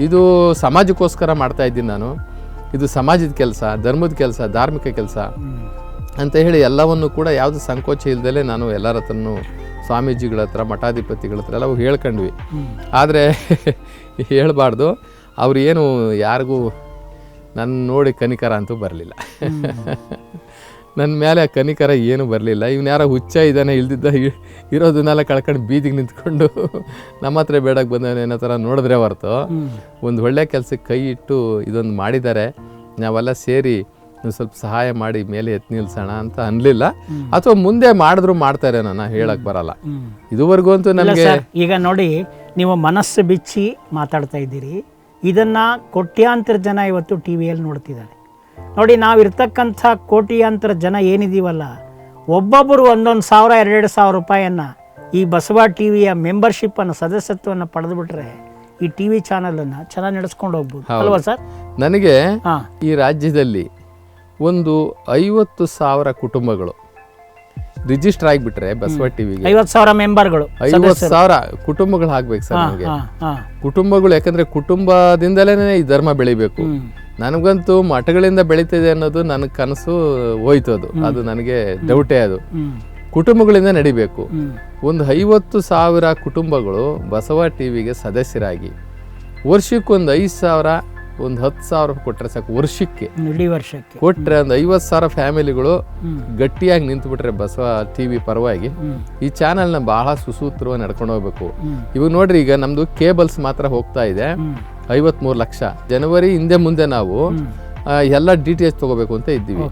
ಇದು ಸಮಾಜಕ್ಕೋಸ್ಕರ ಮಾಡ್ತಾ ಇದ್ದೀನಿ ನಾನು. ಇದು ಸಮಾಜದ ಕೆಲಸ ಧರ್ಮದ ಕೆಲಸ ಧಾರ್ಮಿಕ ಕೆಲಸ ಅಂತ ಹೇಳಿ ಎಲ್ಲವನ್ನು ಕೂಡ ಯಾವುದು ಸಂಕೋಚ ಇಲ್ದಲೇ ನಾನು ಎಲ್ಲರ ಹತ್ರನೂ ಸ್ವಾಮೀಜಿಗಳ ಹತ್ರ ಮಠಾಧಿಪತಿಗಳ ಹತ್ರ ಎಲ್ಲ ಹೇಳ್ಕೊಂಡ್ವಿ. ಆದರೆ <laughs> ಹೇಳಬಾರ್ದು. ಅವ್ರು ಏನು ಯಾರಿಗೂ ನನ್ನ ನೋಡಿ ಕನಿಕರ ಅಂತೂ ಬರಲಿಲ್ಲ. ನನ್ನ ಮೇಲೆ ಆ ಕನಿಕರ ಏನು ಬರಲಿಲ್ಲ. ಇವನು ಯಾರೋ ಹುಚ್ಚ ಇದ್ದಾನೆ ಇಲ್ದಿದ್ದ ಇರೋದನ್ನೆಲ್ಲ ಕಳ್ಕೊಂಡು ಬೀದಿಗೆ ನಿಂತ್ಕೊಂಡು ನಮ್ಮ ಹತ್ರ ಬೇಡಕ್ಕೆ ಬಂದವನು ಏನೋ ಥರ ನೋಡಿದ್ರೆ ಹೊರತು. ಒಂದು ಒಳ್ಳೆ ಕೆಲಸಕ್ಕೆ ಕೈ ಇಟ್ಟು ಇದೊಂದು ಮಾಡಿದ್ದಾರೆ. ನಾವೆಲ್ಲ ಸೇರಿ ಸ್ವಲ್ಪ ಸಹಾಯ ಮಾಡಿ ಮೇಲೆ ಎತ್ತಿ ನಿಲ್ಸೋಣ ಅಂತ ಅನ್ಲಿಲ್ಲ. ಅಥವಾ ಮುಂದೆ ಮಾಡಿದ್ರು ಮಾಡ್ತಾರೆ ನಾನು ಹೇಳಕ್ ಬರಲ್ಲ. ಇದುವರೆಗೂ ಅಂತೂ ನನಗೆ ಈಗ ನೋಡಿ ನೀವು ಮನಸ್ಸು ಬಿಚ್ಚಿ ಮಾತಾಡ್ತಾ ಇದ್ದೀರಿ. ಇದನ್ನ ಕೋಟ್ಯಾಂತರ ಜನ ಇವತ್ತು ಟಿ ವಿಯಲ್ಲಿ ನೋಡ್ತಿದ್ದಾರೆ. ನೋಡಿ ನಾವು ಇರ್ತಕ್ಕಂಥ ಕೋಟ್ಯಾಂತರ ಜನ ಏನಿದ್ದೀವಲ್ಲ ಒಬ್ಬೊಬ್ಬರು ಒಂದೊಂದು ಸಾವಿರ ಎರಡೆರಡು ಸಾವಿರ ರೂಪಾಯಿಯನ್ನು ಈ ಬಸವ ಟಿ ವಿಯ ಮೆಂಬರ್ಶಿಪ್ಪನ್ನು ಸದಸ್ಯತ್ವವನ್ನು ಪಡೆದುಬಿಟ್ರೆ ಈ ಟಿ ವಿ ಚಾನಲನ್ನು ಚೆನ್ನಾಗಿ ನಡೆಸ್ಕೊಂಡು ಹೋಗ್ಬೋದು. ಅಲ್ವಾ ಸರ್? ನನಗೆ ಈ ರಾಜ್ಯದಲ್ಲಿ ಒಂದು ಐವತ್ತು ಸಾವಿರ ಕುಟುಂಬಗಳು ರಿಜಿಸ್ಟರ್ ಆಗಿಬಿಟ್ರೆ ಬಸವ ಟಿವಿಗೆ. ಐವತ್ತು ಸಾವಿರ ಮೆಂಬರ್ಗಳು ಐವತ್ತು ಸಾವಿರ ಕುಟುಂಬಗಳು ಆಗ್ಬೇಕು ಸರ್ ಹಾಂ ಕುಟುಂಬಗಳು ಯಾಕಂದ್ರೆ ಕುಟುಂಬದಿಂದಲೇ ಈ ಧರ್ಮ ಬೆಳಿಬೇಕು. ನನಗಂತೂ ಮಠಗಳಿಂದ ಬೆಳೀತಿದೆ ಅನ್ನೋದು ನನ್ನ ಕನಸು ಹೋಯ್ತು ಅದು. ಅದು ನನಗೆ ಡೌಟೇ ಅದು. ಕುಟುಂಬಗಳಿಂದ ನಡಿಬೇಕು. ಒಂದು ಐವತ್ತು ಸಾವಿರ ಕುಟುಂಬಗಳು ಬಸವ ಟಿವಿಗೆ ಸದಸ್ಯರಾಗಿ. ವರ್ಷಕ್ಕೊಂದು ಐದು ಸಾವಿರ ಒಂದು ಹತ್ತು ಸಾವಿರ ಕೊಟ್ಟರೆ ಸಾಕು ವರ್ಷಕ್ಕೆ. ಇಡೀ ವರ್ಷಕ್ಕೆ. ಕೊಟ್ಟರೆ ಒಂದು ಐವತ್ತು ಸಾವಿರ ಫ್ಯಾಮಿಲಿಗಳು ಗಟ್ಟಿಯಾಗಿ ಗಟ್ಟಿಯಾಗಿ ನಿಂತುಬಿಟ್ರೆ ಬಸವ ಟಿ ವಿ ಪರವಾಗಿ. ಈ ಚಾನೆಲ್ನ ಬಹಳ ಸುಸೂತ್ರವಾಗಿ ನಡ್ಕೊಂಡು ಹೋಗ್ಬೇಕು. ಇವಾಗ ನೋಡ್ರಿ ಈಗ ನಮ್ದು ಕೇಬಲ್ಸ್ ಮಾತ್ರ ಹೋಗ್ತಾ ಇದೆ. ಐವತ್ಮೂರು ಲಕ್ಷ. ಜನವರಿ ಹಿಂದೆ ಮುಂದೆ ನಾವು ಎಲ್ಲ ಡಿ ಟಿ ಎಚ್ ತಗೋಬೇಕು ಅಂತ ಇದ್ದೀವಿ.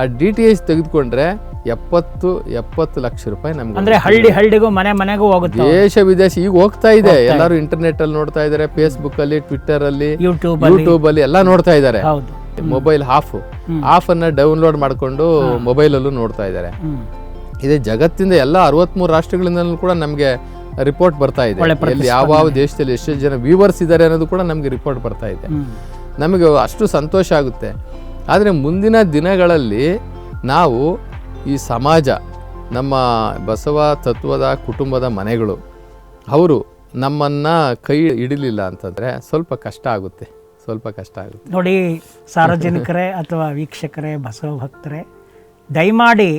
ಆ ಡಿ ಟಿ ಎಚ್ ತೆಗೆದುಕೊಂಡ್ರೆ ಎಪ್ಪತ್ತು ಎಪ್ಪತ್ತು ಲಕ್ಷ ರೂಪಾಯಿ ನಮ್ಗೆ ಅಂದ್ರೆ ಹಳ್ಳಿ ಹಳ್ಳಿಗೂ ಮನೆ ಮನೆಗೂ ಹೋಗುತ್ತೆ? ದೇಶ ವಿದೇಶ ಈಗ ಹೋಗ್ತಾ ಇದೆ. ಎಲ್ಲರೂ ಇಂಟರ್ನೆಟ್ ಅಲ್ಲಿ ನೋಡ್ತಾ ಇದ್ದಾರೆ ಫೇಸ್ಬುಕ್ ಅಲ್ಲಿ ಟ್ವಿಟರ್ ಅಲ್ಲಿ ಯೂಟ್ಯೂಬ್ ಅಲ್ಲಿ. ಎಲ್ಲ ನೋಡ್ತಾ ಇದ್ದಾರೆ ಮೊಬೈಲ್ ಹಾಫ್ ಹಾಫ್ ಅನ್ನ ಡೌನ್ಲೋಡ್ ಮಾಡ್ಕೊಂಡು ಮೊಬೈಲ್ ಅಲ್ಲೂ ನೋಡ್ತಾ ಇದ್ದಾರೆ ಇದೇ ಜಗತ್ತಿಂದ ಎಲ್ಲ ಅರವತ್ಮೂರು ರಾಷ್ಟ್ರಗಳಿಂದಲೂ ಕೂಡ ನಮಗೆ ರಿಪೋರ್ಟ್ ಬರ್ತಾ ಇದೆ. ಇಲ್ಲಿ ಯಾವ ಯಾವ ದೇಶದಲ್ಲಿ ಎಷ್ಟು ಜನ ವ್ಯೂವರ್ಸ್ ಇದ್ದಾರೆ ಅನ್ನೋದು ಕೂಡ ನಮಗೆ ರಿಪೋರ್ಟ್ ಬರ್ತಾ ಇದೆ. ನಮಗೆ ಅಷ್ಟು ಸಂತೋಷ ಆಗುತ್ತೆ. ಆದರೆ ಮುಂದಿನ ದಿನಗಳಲ್ಲಿ ನಾವು ಈ ಸಮಾಜ, ನಮ್ಮ ಬಸವ ತತ್ವದ ಕುಟುಂಬದ ಮನೆಗಳು, ಅವರು ನಮ್ಮನ್ನು ಕೈ ಹಿಡಿಲಿಲ್ಲ ಅಂತಂದರೆ ಸ್ವಲ್ಪ ಕಷ್ಟ ಆಗುತ್ತೆ, ಸ್ವಲ್ಪ ಕಷ್ಟ ಆಗುತ್ತೆ. ನೋಡಿ, ಸಾರ್ವಜನಿಕರೇ ಅಥವಾ ವೀಕ್ಷಕರೇ, ಬಸವ ಭಕ್ತರೇ, ದಯಮಾಡಿ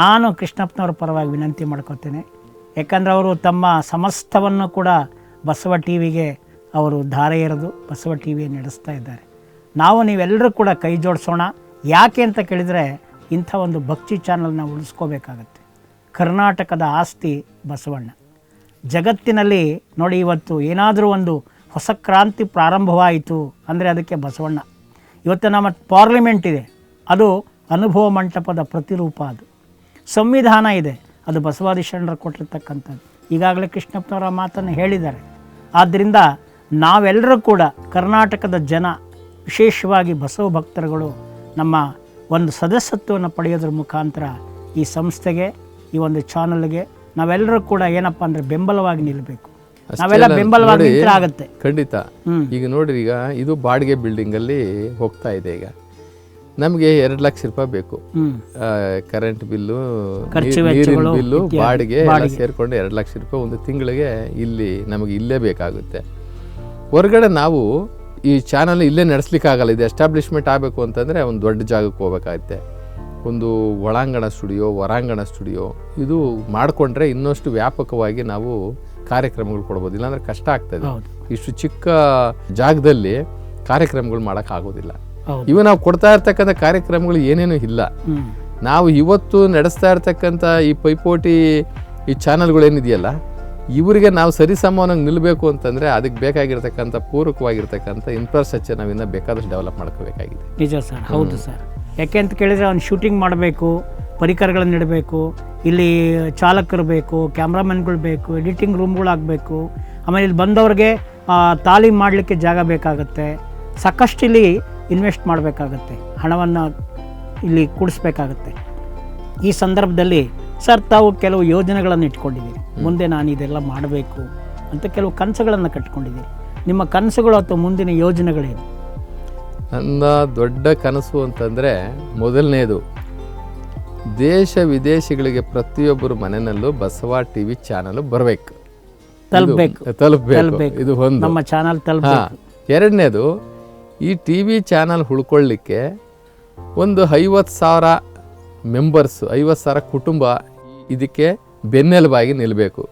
ನಾನು ಕೃಷ್ಣಪ್ಪನವ್ರ ಪರವಾಗಿ ವಿನಂತಿ ಮಾಡ್ಕೋತೇನೆ. ಯಾಕಂದರೆ ಅವರು ತಮ್ಮ ಸಮಸ್ತವನ್ನು ಕೂಡ ಬಸವ ಟಿ ವಿಗೆ ಅವರು ಧಾರೆ ಇರೋದು ಬಸವ ಟಿ ವಿ ನಡೆಸ್ತಾ ಇದ್ದಾರೆ. ನಾವು ನೀವೆಲ್ಲರೂ ಕೂಡ ಕೈ ಜೋಡಿಸೋಣ. ಯಾಕೆ ಅಂತ ಕೇಳಿದರೆ ಇಂಥ ಒಂದು ಭಕ್ತಿ ಚಾನಲ್ನ ಉಳಿಸ್ಕೋಬೇಕಾಗತ್ತೆ. ಕರ್ನಾಟಕದ ಆಸ್ತಿ ಬಸವಣ್ಣ. ಜಗತ್ತಿನಲ್ಲಿ ನೋಡಿ ಇವತ್ತು ಏನಾದರೂ ಒಂದು ಹೊಸ ಕ್ರಾಂತಿ ಪ್ರಾರಂಭವಾಯಿತು ಅಂದರೆ ಅದಕ್ಕೆ ಬಸವಣ್ಣ. ಇವತ್ತು ನಮ್ಮ ಪಾರ್ಲಿಮೆಂಟ್ ಇದೆ. ಅದು ಅನುಭವ ಮಂಟಪದ ಪ್ರತಿರೂಪ ಅದು. ಸಂವಿಧಾನ ಇದೆ. ಅದು ಬಸವಾದಿ ಶರಣರು ಕೊಟ್ಟಿರ್ತಕ್ಕಂಥದ್ದು. ಈಗಾಗಲೇ ಕೃಷ್ಣಪ್ಪನವರ ಮಾತನ್ನು ಹೇಳಿದ್ದಾರೆ. ಆದ್ದರಿಂದ ನಾವೆಲ್ಲರೂ ಕೂಡ ಕರ್ನಾಟಕದ ಜನ, ವಿಶೇಷವಾಗಿ ಬಸವ ಭಕ್ತರುಗಳು, ನಮ್ಮ ಒಂದು ಸದಸ್ಯತ್ವವನ್ನು ಪಡೆಯೋದ್ರ ಮುಖಾಂತರ ಈ ಸಂಸ್ಥೆಗೆ ಈ ಒಂದು ಚಾನಲ್ಗೆ ನಾವೆಲ್ಲರೂ ಕೂಡ ಏನಪ್ಪ ಅಂದ್ರೆ ಬೆಂಬಲವಾಗಿ ನಿಲ್ಲಬೇಕು ನಾವೆಲ್ಲ ಬೆಂಬಲವಾಗಿ ಆಗುತ್ತೆ. ಖಂಡಿತ. ಈಗ ನೋಡ್ರಿ ಈಗ ಇದು ಬಾಡಿಗೆ ಬಿಲ್ಡಿಂಗಲ್ಲಿ ಹೋಗ್ತಾ ಇದೆ ಈಗ. ನಮಗೆ ಎರಡು ಲಕ್ಷ ರೂಪಾಯಿ ಬೇಕು. ಕರೆಂಟ್ ಬಿಲ್ಲು ನೀರಿನ ಬಿಲ್ಲು ಬಾಡಿಗೆ ಎಲ್ಲ ಸೇರಿಕೊಂಡು ಎರಡು ಲಕ್ಷ ರೂಪಾಯಿ ಒಂದು ತಿಂಗಳಿಗೆ ಇಲ್ಲಿ ನಮಗೆ ಇಲ್ಲೇ ಬೇಕಾಗುತ್ತೆ. ಹೊರಗಡೆ ನಾವು ಈ ಚಾನಲ್ ಇಲ್ಲೇ ನಡೆಸ್ಲಿಕ್ಕಾಗಲ್ಲ ಇದು ಎಸ್ಟಾಬ್ಲಿಷ್ಮೆಂಟ್ ಆಗಬೇಕು ಅಂತಂದರೆ ಒಂದು ದೊಡ್ಡ ಜಾಗಕ್ಕೆ ಹೋಗ್ಬೇಕಾಗುತ್ತೆ. ಒಂದು ಒಳಾಂಗಣ ಸ್ಟುಡಿಯೋ ಹೊರಾಂಗಣ ಸ್ಟುಡಿಯೋ ಇದು ಮಾಡಿಕೊಂಡ್ರೆ ಇನ್ನಷ್ಟು ವ್ಯಾಪಕವಾಗಿ ನಾವು ಕಾರ್ಯಕ್ರಮಗಳು ಕೊಡ್ಬೋದು. ಇಲ್ಲಾಂದರೆ ಕಷ್ಟ ಆಗ್ತದೆ. ಇಷ್ಟು ಚಿಕ್ಕ ಜಾಗದಲ್ಲಿ ಕಾರ್ಯಕ್ರಮಗಳು ಮಾಡೋಕ್ಕಾಗೋದಿಲ್ಲ. ಇವು ನಾವು ಕೊಡ್ತಾ ಇರ್ತಕ್ಕಂಥ ಕಾರ್ಯಕ್ರಮಗಳು ಏನೇನು ಇಲ್ಲ. ನಾವು ಇವತ್ತು ನಡೆಸ್ತಾ ಇರ್ತಕ್ಕಂಥ ಈ ಪೈಪೋಟಿ ಈ ಚಾನಲ್ಗಳೇನಿದೆಯಲ್ಲ ಇವರಿಗೆ ನಾವು ಸರಿಸಮಾನಾಗಿ ನಿಲ್ಲಬೇಕು ಅಂತಂದರೆ ಅದಕ್ಕೆ ಬೇಕಾಗಿರ್ತಕ್ಕಂಥ ಪೂರಕವಾಗಿರ್ತಕ್ಕಂಥ ಇನ್ಫ್ರಾಸ್ಟ್ರಕ್ಚರ್ ನಾವಿನ್ನ ಬೇಕಾದಷ್ಟು ಡೆವಲಪ್ ಮಾಡ್ಕೋಬೇಕಾಗಿದೆ. ನಿಜ ಸರ್, ಹೌದು ಸರ್. ಯಾಕೆ ಅಂತ ಕೇಳಿದರೆ ಅವ್ನು ಶೂಟಿಂಗ್ ಮಾಡಬೇಕು, ಪರಿಕರಗಳನ್ನು ಇಡಬೇಕು, ಇಲ್ಲಿ ಚಾಲಕರು ಬೇಕು ಕ್ಯಾಮ್ರಾಮನ್ಗಳು ಬೇಕು ಎಡಿಟಿಂಗ್ ರೂಮ್ಗಳಾಗಬೇಕು ಆಮೇಲೆ ಇಲ್ಲಿ ಬಂದವ್ರಿಗೆ ತಾಲೀಮ್ ಮಾಡಲಿಕ್ಕೆ ಜಾಗ ಬೇಕಾಗುತ್ತೆ, ಸಾಕಷ್ಟು ಇಲ್ಲಿ ಇನ್ವೆಸ್ಟ್ ಮಾಡಬೇಕಾಗತ್ತೆ, ಹಣವನ್ನು ಇಲ್ಲಿ ಕೂಡಿಸ್ಬೇಕಾಗತ್ತೆ. ಈ ಸಂದರ್ಭದಲ್ಲಿ ಸರ್ ತಾವು ಕೆಲವು ಯೋಜನೆಗಳನ್ನು ಇಟ್ಕೊಂಡಿದ್ದೀರಿ. ಮುಂದೆ ನಾನು ಇದೆಲ್ಲ ಮಾಡಬೇಕು ಅಂತ ಕೆಲವು ಕನಸುಗಳನ್ನು ಕಟ್ಕೊಂಡಿದ್ದೀರಿ. ನಿಮ್ಮ ಕನಸುಗಳು ಅಥವಾ ಮುಂದಿನ ಯೋಜನೆಗಳೇನು? ನನ್ನ ದೊಡ್ಡ ಕನಸು ಅಂತಂದರೆ ಮೊದಲನೇದು ದೇಶ ವಿದೇಶಗಳಿಗೆ ಪ್ರತಿಯೊಬ್ಬರ ಮನೆಯಲ್ಲೂ ಬಸವ ಟಿ ವಿ ಚಾನಲ್ ಬರಬೇಕು. ತಲುಪಬೇಕು. ತಲುಪಬೇಕು. ಇದು ಒಂದು. ನಮ್ಮ ಚಾನಲ್ ತಲುಪಬೇಕು. ಎರಡನೇದು ಈ ಟಿ ವಿ ಚಾನಲ್ ಉಳ್ಕೊಳ್ಳಿಕ್ಕೆ ಒಂದು ಐವತ್ತು ಸಾವಿರ ಮೆಂಬರ್ಸ್ ಐವತ್ತು ಸಾವಿರ ಕುಟುಂಬ ಇದಕ್ಕೆ ಬೆನ್ನೆಲುಬಾಗಿ ನಿಲ್ಲಬೇಕು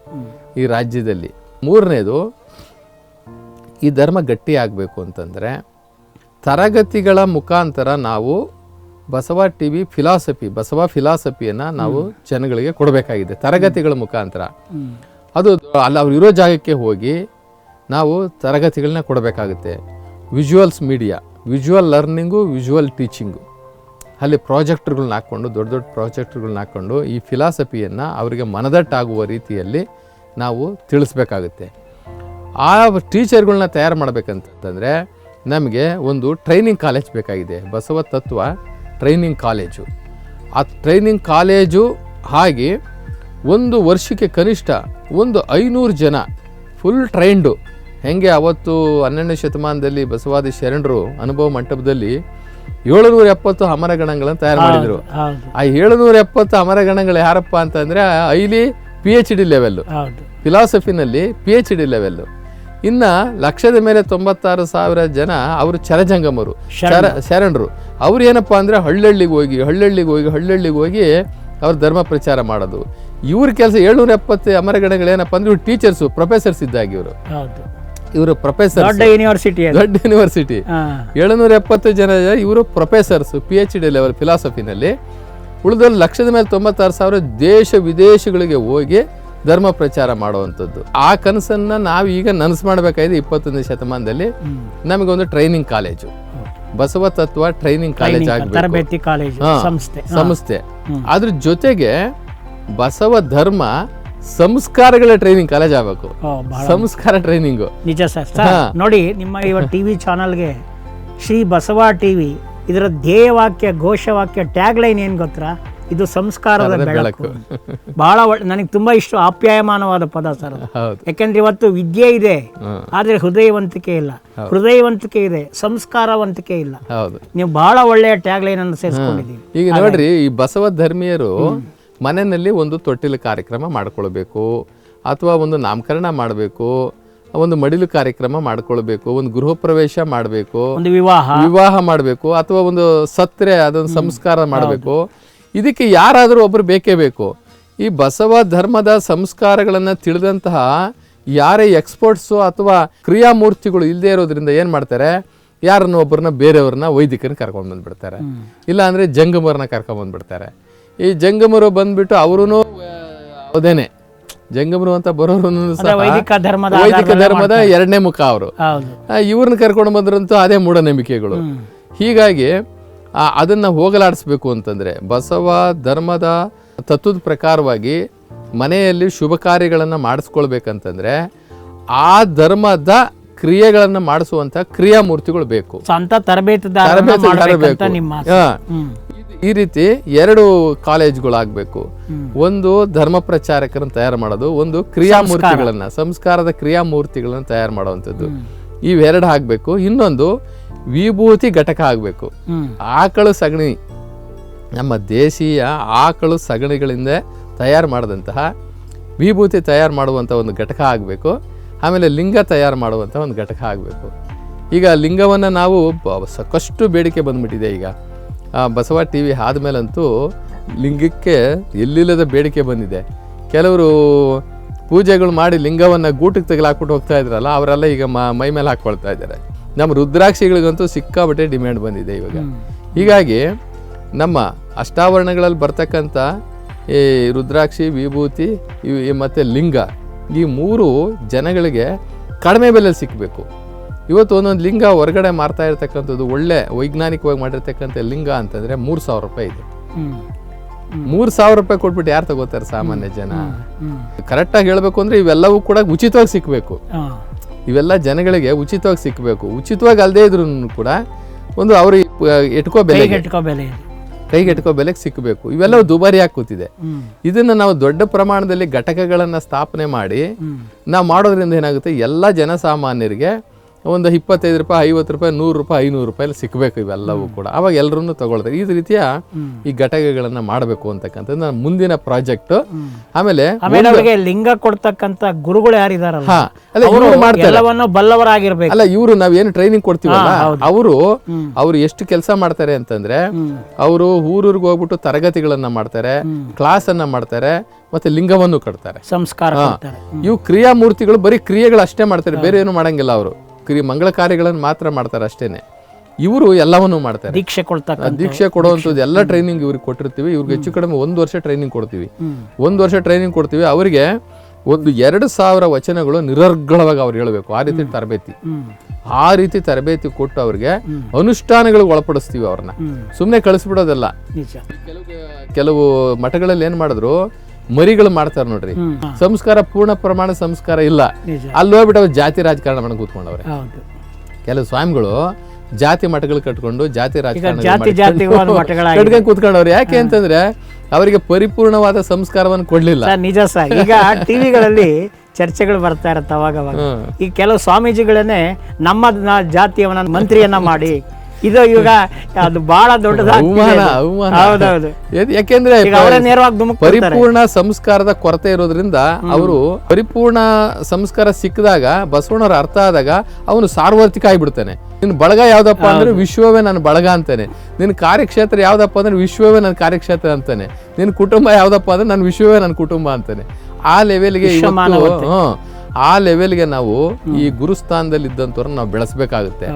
ಈ ರಾಜ್ಯದಲ್ಲಿ. ಮೂರನೇದು ಈ ಧರ್ಮ ಗಟ್ಟಿ ಆಗಬೇಕು ಅಂತಂದರೆ ತರಗತಿಗಳ ಮುಖಾಂತರ ನಾವು Basava T V philosophy Basava ಫಿಲಾಸಫಿಯನ್ನು ನಾವು ಜನಗಳಿಗೆ ಕೊಡಬೇಕಾಗಿದೆ ತರಗತಿಗಳ ಮುಖಾಂತರ. ಅದು ಅಲ್ಲಿ ಅವ್ರು ಇರೋ ಜಾಗಕ್ಕೆ ಹೋಗಿ ನಾವು ತರಗತಿಗಳನ್ನ ಕೊಡಬೇಕಾಗುತ್ತೆ. Visuals media visual learning visual teaching. ಅಲ್ಲಿ ಪ್ರಾಜೆಕ್ಟ್ಗಳನ್ನ ಹಾಕ್ಕೊಂಡು, ದೊಡ್ಡ ದೊಡ್ಡ ಪ್ರಾಜೆಕ್ಟ್ಗಳನ್ನ ಹಾಕ್ಕೊಂಡು ಈ ಫಿಲಾಸಫಿಯನ್ನು ಅವರಿಗೆ ಮನದಟ್ಟಾಗುವ ರೀತಿಯಲ್ಲಿ ನಾವು ತಿಳಿಸ್ಬೇಕಾಗುತ್ತೆ. ಆ ಟೀಚರ್ಗಳನ್ನ ತಯಾರು ಮಾಡಬೇಕಂತಂದರೆ ನಮಗೆ ಒಂದು ಟ್ರೈನಿಂಗ್ ಕಾಲೇಜ್ ಬೇಕಾಗಿದೆ, ಬಸವ ತತ್ವ ಟ್ರೈನಿಂಗ್ ಕಾಲೇಜು. ಆ ಟ್ರೈನಿಂಗ್ ಕಾಲೇಜು ಹಾಗೆ ಒಂದು ವರ್ಷಕ್ಕೆ ಕನಿಷ್ಠ ಒಂದು ಐನೂರು ಜನ ಫುಲ್ ಟ್ರೈನ್ಡು. ಹೆಂಗೆ ಅವತ್ತು ಹನ್ನೆರಡನೇ ಶತಮಾನದಲ್ಲಿ ಬಸವಾದಿ ಶರಣರು ಅನುಭವ ಮಂಟಪದಲ್ಲಿ ಏಳುನೂರ ಎಪ್ಪತ್ತು ಅಮರಗಣಗಳನ್ನು ತಯಾರು ಮಾಡಿದ್ರು. ಆ ಏಳುನೂರ ಎಪ್ಪತ್ತು ಅಮರಗಣಗಳು ಯಾರಪ್ಪ ಅಂತಂದ್ರೆ ಐಲಿ ಪಿ ಎಚ್ ಡಿ ಲೆವೆಲ್ ಫಿಲಾಸಫಿನಲ್ಲಿ ಪಿ ಎಚ್ ಡಿ ಲೆವೆಲ್ ಇನ್ನ ಲಕ್ಷದ ಮೇಲೆ ತೊಂಬತ್ತಾರು ಸಾವಿರ ಜನ ಅವರು ಚರಜಂಗಮರು ಚರ ಶರಣರು. ಅವ್ರು ಏನಪ್ಪ ಅಂದ್ರೆ ಹಳ್ಳಹಳ್ಳಿಗೆ ಹೋಗಿ ಹಳ್ಳಹಳ್ಳಿಗೆ ಹೋಗಿ ಹಳ್ಳಹಳ್ಳಿಗೆ ಹೋಗಿ ಅವ್ರು ಧರ್ಮ ಪ್ರಚಾರ ಮಾಡೋದು. ಇವ್ರ ಕೆಲಸ ಏಳ್ನೂರ ಎಪ್ಪತ್ತು ಅಮರಗಣಗಳೇನಪ್ಪ ಅಂದ್ರೆ ಇವ್ರು ಟೀಚರ್ಸು ಪ್ರೊಫೆಸರ್ಸ್ ಇದ್ದಾಗಿ ಇವರು. ಇವರು ಪ್ರೊಫೆಸರ್ ದೊಡ್ಡ ಯೂನಿವರ್ಸಿಟಿ ದೊಡ್ಡ ಯೂನಿವರ್ಸಿಟಿ. ಏಳುನೂರ ಎಪ್ಪತ್ತು ಜನ ಇವರು professors P H D level ಫಿಲಾಸಫಿನಲ್ಲಿ ಉಳಿದಲ್ಲಿ ಲಕ್ಷದ ಮೇಲೆ ತೊಂಬತ್ತಾರು ಸಾವಿರ ದೇಶ ವಿದೇಶಗಳಿಗೆ ಹೋಗಿ ಧರ್ಮ ಪ್ರಚಾರ ಮಾಡುವಂಥದ್ದು. ಆ ಕನಸನ್ನು ನಾವು ಈಗ ನನಸು ಮಾಡಬೇಕಾಗಿದೆ ಇಪ್ಪತ್ತೊಂದನೇ ಶತಮಾನದಲ್ಲಿ. ನಮಗೆ ನಮಗೊಂದು ಟ್ರೈನಿಂಗ್ ಕಾಲೇಜು ಬಸವ ತತ್ವ ಟ್ರೈನಿಂಗ್ ಕಾಲೇಜ್ ಆಗಬೇಕು. ಸಂಸ್ಥೆ. ಅದ್ರ ಜೊತೆಗೆ ಬಸವ ಧರ್ಮ ಸಂಸ್ಕಾರಗಳ ಟ್ರೈನಿಂಗ್ ಕಾಲೇಜ್ ಆಗಬೇಕು. ಸಂಸ್ಕಾರ ಟ್ರೈನಿಂಗು ನಿಜ ಸರ್. ಸರ್ ನೋಡಿ ನಿಮ್ಮ ಇವ ಟಿವಿ ಚಾನಲ್ಗೆ ಶ್ರೀ ಬಸವ ಟಿವಿ ಇದರ ಧ್ಯೇಯವಾಕ್ಯ ಘೋಷವಾಕ್ಯ ಟ್ಯಾಗ್ ಲೈನ್ ಏನು ಗೊತ್ತಾ? ಇದು ಸಂಸ್ಕಾರದ ಬೆಳಕು. ಬಹಳ ನನಗೆ ತುಂಬಾ ಇಷ್ಟ ಆಪ್ಯಾಯಮಾನವಾದ ಪದ ಸರ್ ಯಾಕೆಂದ್ರೆ ಇವತ್ತು ವಿದ್ಯೆ ಇದೆ. ಆದ್ರೆ ಹೃದಯವಂತಿಕೆ ಇಲ್ಲ. ಹೃದಯವಂತಿಕೆ ಇದೆ ಸಂಸ್ಕಾರವಂತಿಕೆ ಇಲ್ಲ. ನೀವು ಬಹಳ ಒಳ್ಳೆಯ ಟ್ಯಾಗ್ ಲೈನ್ ಅನ್ನು ಸೇರಿಸ್ಕೊಂಡಿದ್ದೀವಿ ಈಗ ನೋಡ್ರಿ ಈ ಬಸವ ಧರ್ಮೀಯರು ಮನೆಯಲ್ಲಿ ಒಂದು ತೊಟ್ಟಿಲು ಕಾರ್ಯಕ್ರಮ ಮಾಡ್ಕೊಳ್ಬೇಕು ಅಥವಾ ಒಂದು ನಾಮಕರಣ ಮಾಡಬೇಕು ಒಂದು ಮಡಿಲು ಕಾರ್ಯಕ್ರಮ ಮಾಡ್ಕೊಳ್ಬೇಕು ಒಂದು ಗೃಹ ಪ್ರವೇಶ ಮಾಡಬೇಕು ಒಂದು ವಿವಾಹ. ವಿವಾಹ ಮಾಡಬೇಕು ಅಥವಾ ಒಂದು ಸತ್ರೆ ಅದೊಂದು ಸಂಸ್ಕಾರ ಮಾಡಬೇಕು. ಇದಕ್ಕೆ ಯಾರಾದರೂ ಒಬ್ಬರು ಬೇಕೇ ಬೇಕು. ಈ ಬಸವ ಧರ್ಮದ ಸಂಸ್ಕಾರಗಳನ್ನು ತಿಳಿದಂತಹ ಯಾರೇ ಎಕ್ಸ್ಪರ್ಟ್ಸು ಅಥವಾ ಕ್ರಿಯಾಮೂರ್ತಿಗಳು ಇಲ್ಲದೆ ಇರೋದ್ರಿಂದ ಏನು ಮಾಡ್ತಾರೆ? ಯಾರನ್ನ ಒಬ್ಬರನ್ನ ಬೇರೆಯವ್ರನ್ನ ವೈದಿಕರನ್ನ ಕರ್ಕೊಂಡು ಬಂದ್ಬಿಡ್ತಾರೆ. ಇಲ್ಲಾಂದರೆ ಜಂಗಮರನ್ನ ಕರ್ಕೊಂಡು ಬಂದ್ಬಿಡ್ತಾರೆ. ಈ ಜಂಗಮರು ಬಂದ್ಬಿಟ್ಟು ಅವರೂ ಅದೇನೆ ಜಂಗಮರು ಅಂತ ಬರೋರು ವೈದಿಕ ಧರ್ಮದ ವೈದಿಕ ಧರ್ಮದ ಎರಡನೇ ಮುಖ ಅವರು. ಇವ್ರನ್ನ ಕರ್ಕೊಂಡು ಬಂದ್ರಂತೂ ಅದೇ ಮೂಢನಂಬಿಕೆಗಳು. ಹೀಗಾಗಿ ಅದನ್ನ ಹೋಗಲಾಡಿಸ್ಬೇಕು ಅಂತಂದ್ರೆ ಬಸವ ಧರ್ಮದ ತತ್ವದ ಪ್ರಕಾರವಾಗಿ ಮನೆಯಲ್ಲಿ ಶುಭ ಕಾರ್ಯಗಳನ್ನು ಮಾಡಿಸ್ಕೊಳ್ಬೇಕಂತಂದ್ರೆ ಆ ಧರ್ಮದ ಕ್ರಿಯೆಗಳನ್ನು ಮಾಡಿಸುವಂತ ಕ್ರಿಯಾಮೂರ್ತಿಗಳು ಬೇಕು. ತರಬೇತಿ ತರಬೇತುದಾರ ಈ ರೀತಿ ಎರಡು ಕಾಲೇಜ್ಗಳಾಗಬೇಕು. ಒಂದು ಧರ್ಮ ಪ್ರಚಾರಕರನ್ನು ತಯಾರು ಮಾಡೋದು ಒಂದು ಕ್ರಿಯಾಮೂರ್ತಿಗಳನ್ನ ಸಂಸ್ಕಾರದ ಕ್ರಿಯಾಮೂರ್ತಿಗಳನ್ನ ತಯಾರು ಮಾಡುವಂಥದ್ದು. ಇವೆರಡು ಆಗಬೇಕು. ಇನ್ನೊಂದು ವಿಭೂತಿ ಘಟಕ ಆಗಬೇಕು. ಆಕಳು ಸಗಣಿ ನಮ್ಮ ದೇಶೀಯ ಆಕಳು ಸಗಣಿಗಳಿಂದ ತಯಾರು ಮಾಡಿದಂತಹ ವಿಭೂತಿ ತಯಾರು ಮಾಡುವಂಥ ಒಂದು ಘಟಕ ಆಗಬೇಕು. ಆಮೇಲೆ ಲಿಂಗ ತಯಾರು ಮಾಡುವಂಥ ಒಂದು ಘಟಕ ಆಗಬೇಕು. ಈಗ ಲಿಂಗವನ್ನು ನಾವು ಸಾಕಷ್ಟು ಬೇಡಿಕೆ ಬಂದ್ಬಿಟ್ಟಿದೆ ಈಗ. ಬಸವ ಟಿ ವಿ ಆದಮೇಲಂತೂ ಲಿಂಗಕ್ಕೆ ಎಲ್ಲಿಲ್ಲದ ಬೇಡಿಕೆ ಬಂದಿದೆ. ಕೆಲವರು ಪೂಜೆಗಳು ಮಾಡಿ ಲಿಂಗವನ್ನು ಗೂಟಕ್ಕೆ ತೆಗೆಲಾಕ್ಬಿಟ್ಟು ಹೋಗ್ತಾ ಇದ್ರಲ್ಲ ಅವರೆಲ್ಲ ಈಗ ಮ- ಮೈ ಮೇಲೆ ಹಾಕ್ಕೊಳ್ತಾ ಇದ್ದಾರೆ. ನಮ್ಮ ರುದ್ರಾಕ್ಷಿಗಳಿಗಂತೂ ಸಿಕ್ಕಾಬಟ್ಟೆ ಡಿಮ್ಯಾಂಡ್ ಬಂದಿದೆ ಇವಾಗ. ಹೀಗಾಗಿ ನಮ್ಮ ಅಷ್ಟಾವರಣಗಳಲ್ಲಿ ಬರ್ತಕ್ಕಂಥ ಈ ರುದ್ರಾಕ್ಷಿ ವಿಭೂತಿ ಈ ಮತ್ತೆ ಲಿಂಗ ಈ ಮೂರು ಜನಗಳಿಗೆ ಕಡಿಮೆ ಬೆಲೆಯಲ್ಲಿ ಸಿಕ್ಕಬೇಕು ಇವತ್ತು ಒಂದೊಂದು ಲಿಂಗ ಹೊರಗಡೆ ಮಾರ್ತಾ ಇರತಕ್ಕಂಥದ್ದು ಒಳ್ಳೆ ವೈಜ್ಞಾನಿಕವಾಗಿ ಮಾಡಿರ್ತಕ್ಕಂಥ ಲಿಂಗ ಅಂತಂದ್ರೆ ಮೂರು ಸಾವಿರ ರೂಪಾಯಿ ಇದೆ. ಮೂರು ಸಾವಿರ ರೂಪಾಯಿ ಕೊಟ್ಬಿಟ್ಟು ಯಾರು ತಗೋತಾರೆ ಸಾಮಾನ್ಯ ಜನ? ಕರೆಕ್ಟಾಗಿ ಹೇಳಬೇಕು ಅಂದ್ರೆ ಇವೆಲ್ಲವೂ ಕೂಡ ಉಚಿತವಾಗಿ ಸಿಕ್ಬೇಕು. ಇವೆಲ್ಲ ಜನಗಳಿಗೆ ಉಚಿತವಾಗಿ ಸಿಕ್ಬೇಕು. ಉಚಿತವಾಗಿ ಅಲ್ಲದೆ ಇದ್ರೂ ಕೂಡ ಒಂದು ಅವ್ರಿಗೆ ಎಟ್ಕೋ ಬೆಲೆ. ಕೈಗೆಟ್ಕೋ ಬೆಲೆಗೆ ಸಿಕ್ಬೇಕು. ಇವೆಲ್ಲವೂ ದುಬಾರಿ ಕೂತಿದೆ ಇದನ್ನ ನಾವು ದೊಡ್ಡ ಪ್ರಮಾಣದಲ್ಲಿ ಘಟಕಗಳನ್ನ ಸ್ಥಾಪನೆ ಮಾಡಿ ನಾವು ಮಾಡೋದ್ರಿಂದ ಏನಾಗುತ್ತೆ? ಎಲ್ಲ ಜನಸಾಮಾನ್ಯರಿಗೆ ಒಂದು ಇಪ್ಪತ್ತೈದು ರೂಪಾಯಿ ಐವತ್ತು ರೂಪಾಯಿ ನೂರು ರೂಪಾಯಿ ಐನೂರು ರೂಪಾಯಿ ಸಿಕ್ಕಬೇಕು ಇವೆಲ್ಲವೂ ಕೂಡ. ಅವಾಗ ಎಲ್ಲರೂ ತಗೊಳ್ತಾರೆ ಈ ರೀತಿಯ ಈ ಘಟಕಗಳನ್ನ ಮಾಡಬೇಕು ಅಂತಕ್ಕಂಥದ್ದು ನನ್ನ ಮುಂದಿನ ಪ್ರಾಜೆಕ್ಟ್. ಆಮೇಲೆ ಲಿಂಗ ಕೊಡ್ತಕ್ಕಂತ ಗುರುಗಳು ಯಾರಿದಾರಲ್ಲ ಹಾ ಅಲ್ಲ ಅವರು ಇವ್ರು ಮಾಡ್ತಾರೆ. ಎಲ್ಲವನ್ನು ಬಲ್ಲವರಾಗಿರ್ಬೇಕು. ಅಲ್ಲ ಇವರು ನಾವೇನು ಟ್ರೈನಿಂಗ್ ಕೊಡ್ತೀವಲ್ಲ ಅವರು. ಅವರು ಎಷ್ಟು ಕೆಲಸ ಮಾಡ್ತಾರೆ ಅಂತಂದ್ರೆ ಅವರು ಊರೂರಿಗೆ ಹೋಗ್ಬಿಟ್ಟು ತರಗತಿಗಳನ್ನ ಮಾಡ್ತಾರೆ. ಕ್ಲಾಸ್ ಅನ್ನ ಮಾಡ್ತಾರೆ ಮತ್ತೆ ಲಿಂಗವನ್ನು ಕಟ್ತಾರೆ. ಸಂಸ್ಕಾರ ಇವು ಕ್ರಿಯಾ ಮೂರ್ತಿಗಳು ಬರೀ ಕ್ರಿಯೆಗಳು ಅಷ್ಟೇ ಮಾಡ್ತಾರೆ ಬೇರೆ ಏನು ಮಾಡಂಗಿಲ್ಲ ಅವರು. ಕ್ರಿಯೆ ಮಂಗಳ ಕಾರ್ಯಗಳನ್ನು ಮಾತ್ರ ಮಾಡ್ತಾರೆ ಅಷ್ಟೇನೆ. ಇವರು ಎಲ್ಲವನ್ನೂ ಮಾಡ್ತಾರೆ. ದೀಕ್ಷೆ ಕೊಡ್ತಾರೆ ದೀಕ್ಷೆ ಕೊಡುವಂಥದ್ದು ಎಲ್ಲ ಟ್ರೈನಿಂಗ್ ಇವ್ರಿಗೆ ಕೊಟ್ಟಿರ್ತೀವಿ. ಇವ್ರಿಗೆ ಹೆಚ್ಚು ಕಡಿಮೆ ಒಂದು ವರ್ಷ ಟ್ರೈನಿಂಗ್ ಕೊಡ್ತೀವಿ. ಒಂದು ವರ್ಷ ಟ್ರೈನಿಂಗ್ ಕೊಡ್ತೀವಿ. ಅವರಿಗೆ ಒಂದು ಎರಡು ಸಾವಿರ ವಚನಗಳು ನಿರರ್ಗಳವಾಗಿ ಅವ್ರು ಹೇಳಬೇಕು. ಆ ರೀತಿ ತರಬೇತಿ. ಆ ರೀತಿ ತರಬೇತಿ ಕೊಟ್ಟು ಅವ್ರಿಗೆ ಅನುಷ್ಠಾನಗಳಿಗೆ ಒಳಪಡಿಸ್ತೀವಿ ಅವ್ರನ್ನ. ಸುಮ್ಮನೆ ಕಳಿಸ್ಬಿಡೋದಲ್ಲ. ಕೆಲವು ಮಠಗಳಲ್ಲಿ ಏನು ಮಾಡಿದ್ರು ಮರಿಗಳು ಮಾಡ್ತಾರೆ ನೋಡ್ರಿ. ಸಂಸ್ಕಾರ ಪೂರ್ಣ ಪ್ರಮಾಣ ಸಂಸ್ಕಾರ ಇಲ್ಲ. ಅಲ್ಲಿ ಹೋಗ್ಬಿಟ್ಟು ಅವ್ರು ಜಾತಿ ರಾಜಕಾರಣ ಮಾಡಿ ಕೂತ್ಕೊಂಡವ್ರೆ. ಕೆಲವು ಸ್ವಾಮಿಗಳು ಜಾತಿ ಮಠಗಳು ಕಟ್ಕೊಂಡು ಜಾತಿ ರಾಜಕಾರಣ <laughs> ಕೂತ್ಕೊಂಡವ್ರು. ಯಾಕೆ ಅಂತಂದ್ರೆ ಅವರಿಗೆ ಪರಿಪೂರ್ಣವಾದ ಸಂಸ್ಕಾರವನ್ನು ಕೊಡ್ಲಿಲ್ಲ. ನಿಜ ಸರ್. ಈಗ <laughs> ಟಿವಿಗಳಲ್ಲಿ ಚರ್ಚೆಗಳು ಬರ್ತಾ ಇರತ್ತೆ ಅವಾಗ ಈ. ಕೆಲವು ಸ್ವಾಮೀಜಿಗಳನ್ನೇ ನಮ್ಮ ಜಾತಿಯವನ ಮಂತ್ರಿಯನ್ನ ಮಾಡಿ ಇದು ಈಗ ಅದು ಬಹಳ ದೊಡ್ಡದ ಅವಮಾನ ಹೌದೌದು. ಯಾಕೆಂದ್ರೆ ಪರಿಪೂರ್ಣ ಸಂಸ್ಕಾರದ ಕೊರತೆ ಇರೋದ್ರಿಂದ ಅವರು ಪರಿಪೂರ್ಣ ಸಂಸ್ಕಾರ ಸಿಕ್ಕಿದಾಗ ಬಸವಣ್ಣವ್ರ ಅರ್ಥ ಆದಾಗ ಅವನು ಸಾರ್ವತ್ರಿಕ ಆಗಿಬಿಡ್ತಾನೆ. ನಿನ್ ಬಳಗ ಯಾವ್ದಪ್ಪ ಅಂದ್ರೆ ವಿಶ್ವವೇ ನನ್ನ ಬಳಗ ಅಂತಾನೆ. ನಿನ್ ಕಾರ್ಯಕ್ಷೇತ್ರ ಯಾವ್ದಪ್ಪ ಅಂದ್ರೆ ವಿಶ್ವವೇ ನನ್ನ ಕಾರ್ಯಕ್ಷೇತ್ರ ಅಂತಾನೆ. ನಿನ್ ಕುಟುಂಬ ಯಾವ್ದಪ್ಪ ಅಂದ್ರೆ ನನ್ನ ವಿಶ್ವವೇ ನನ್ನ ಕುಟುಂಬ ಅಂತಾನೆ. ಆ ಲೆವೆಲ್ಗೆ ಇವತ್ತು ಹ್ಮ್. ಆ ಲೆವೆಲ್ಗೆ ನಾವು ಈ ಗುರುಸ್ಥಾನದಲ್ಲಿ ಇದ್ದಂಥವ್ರನ್ನ ನಾವು ಬೆಳೆಸಬೇಕಾಗುತ್ತೆ.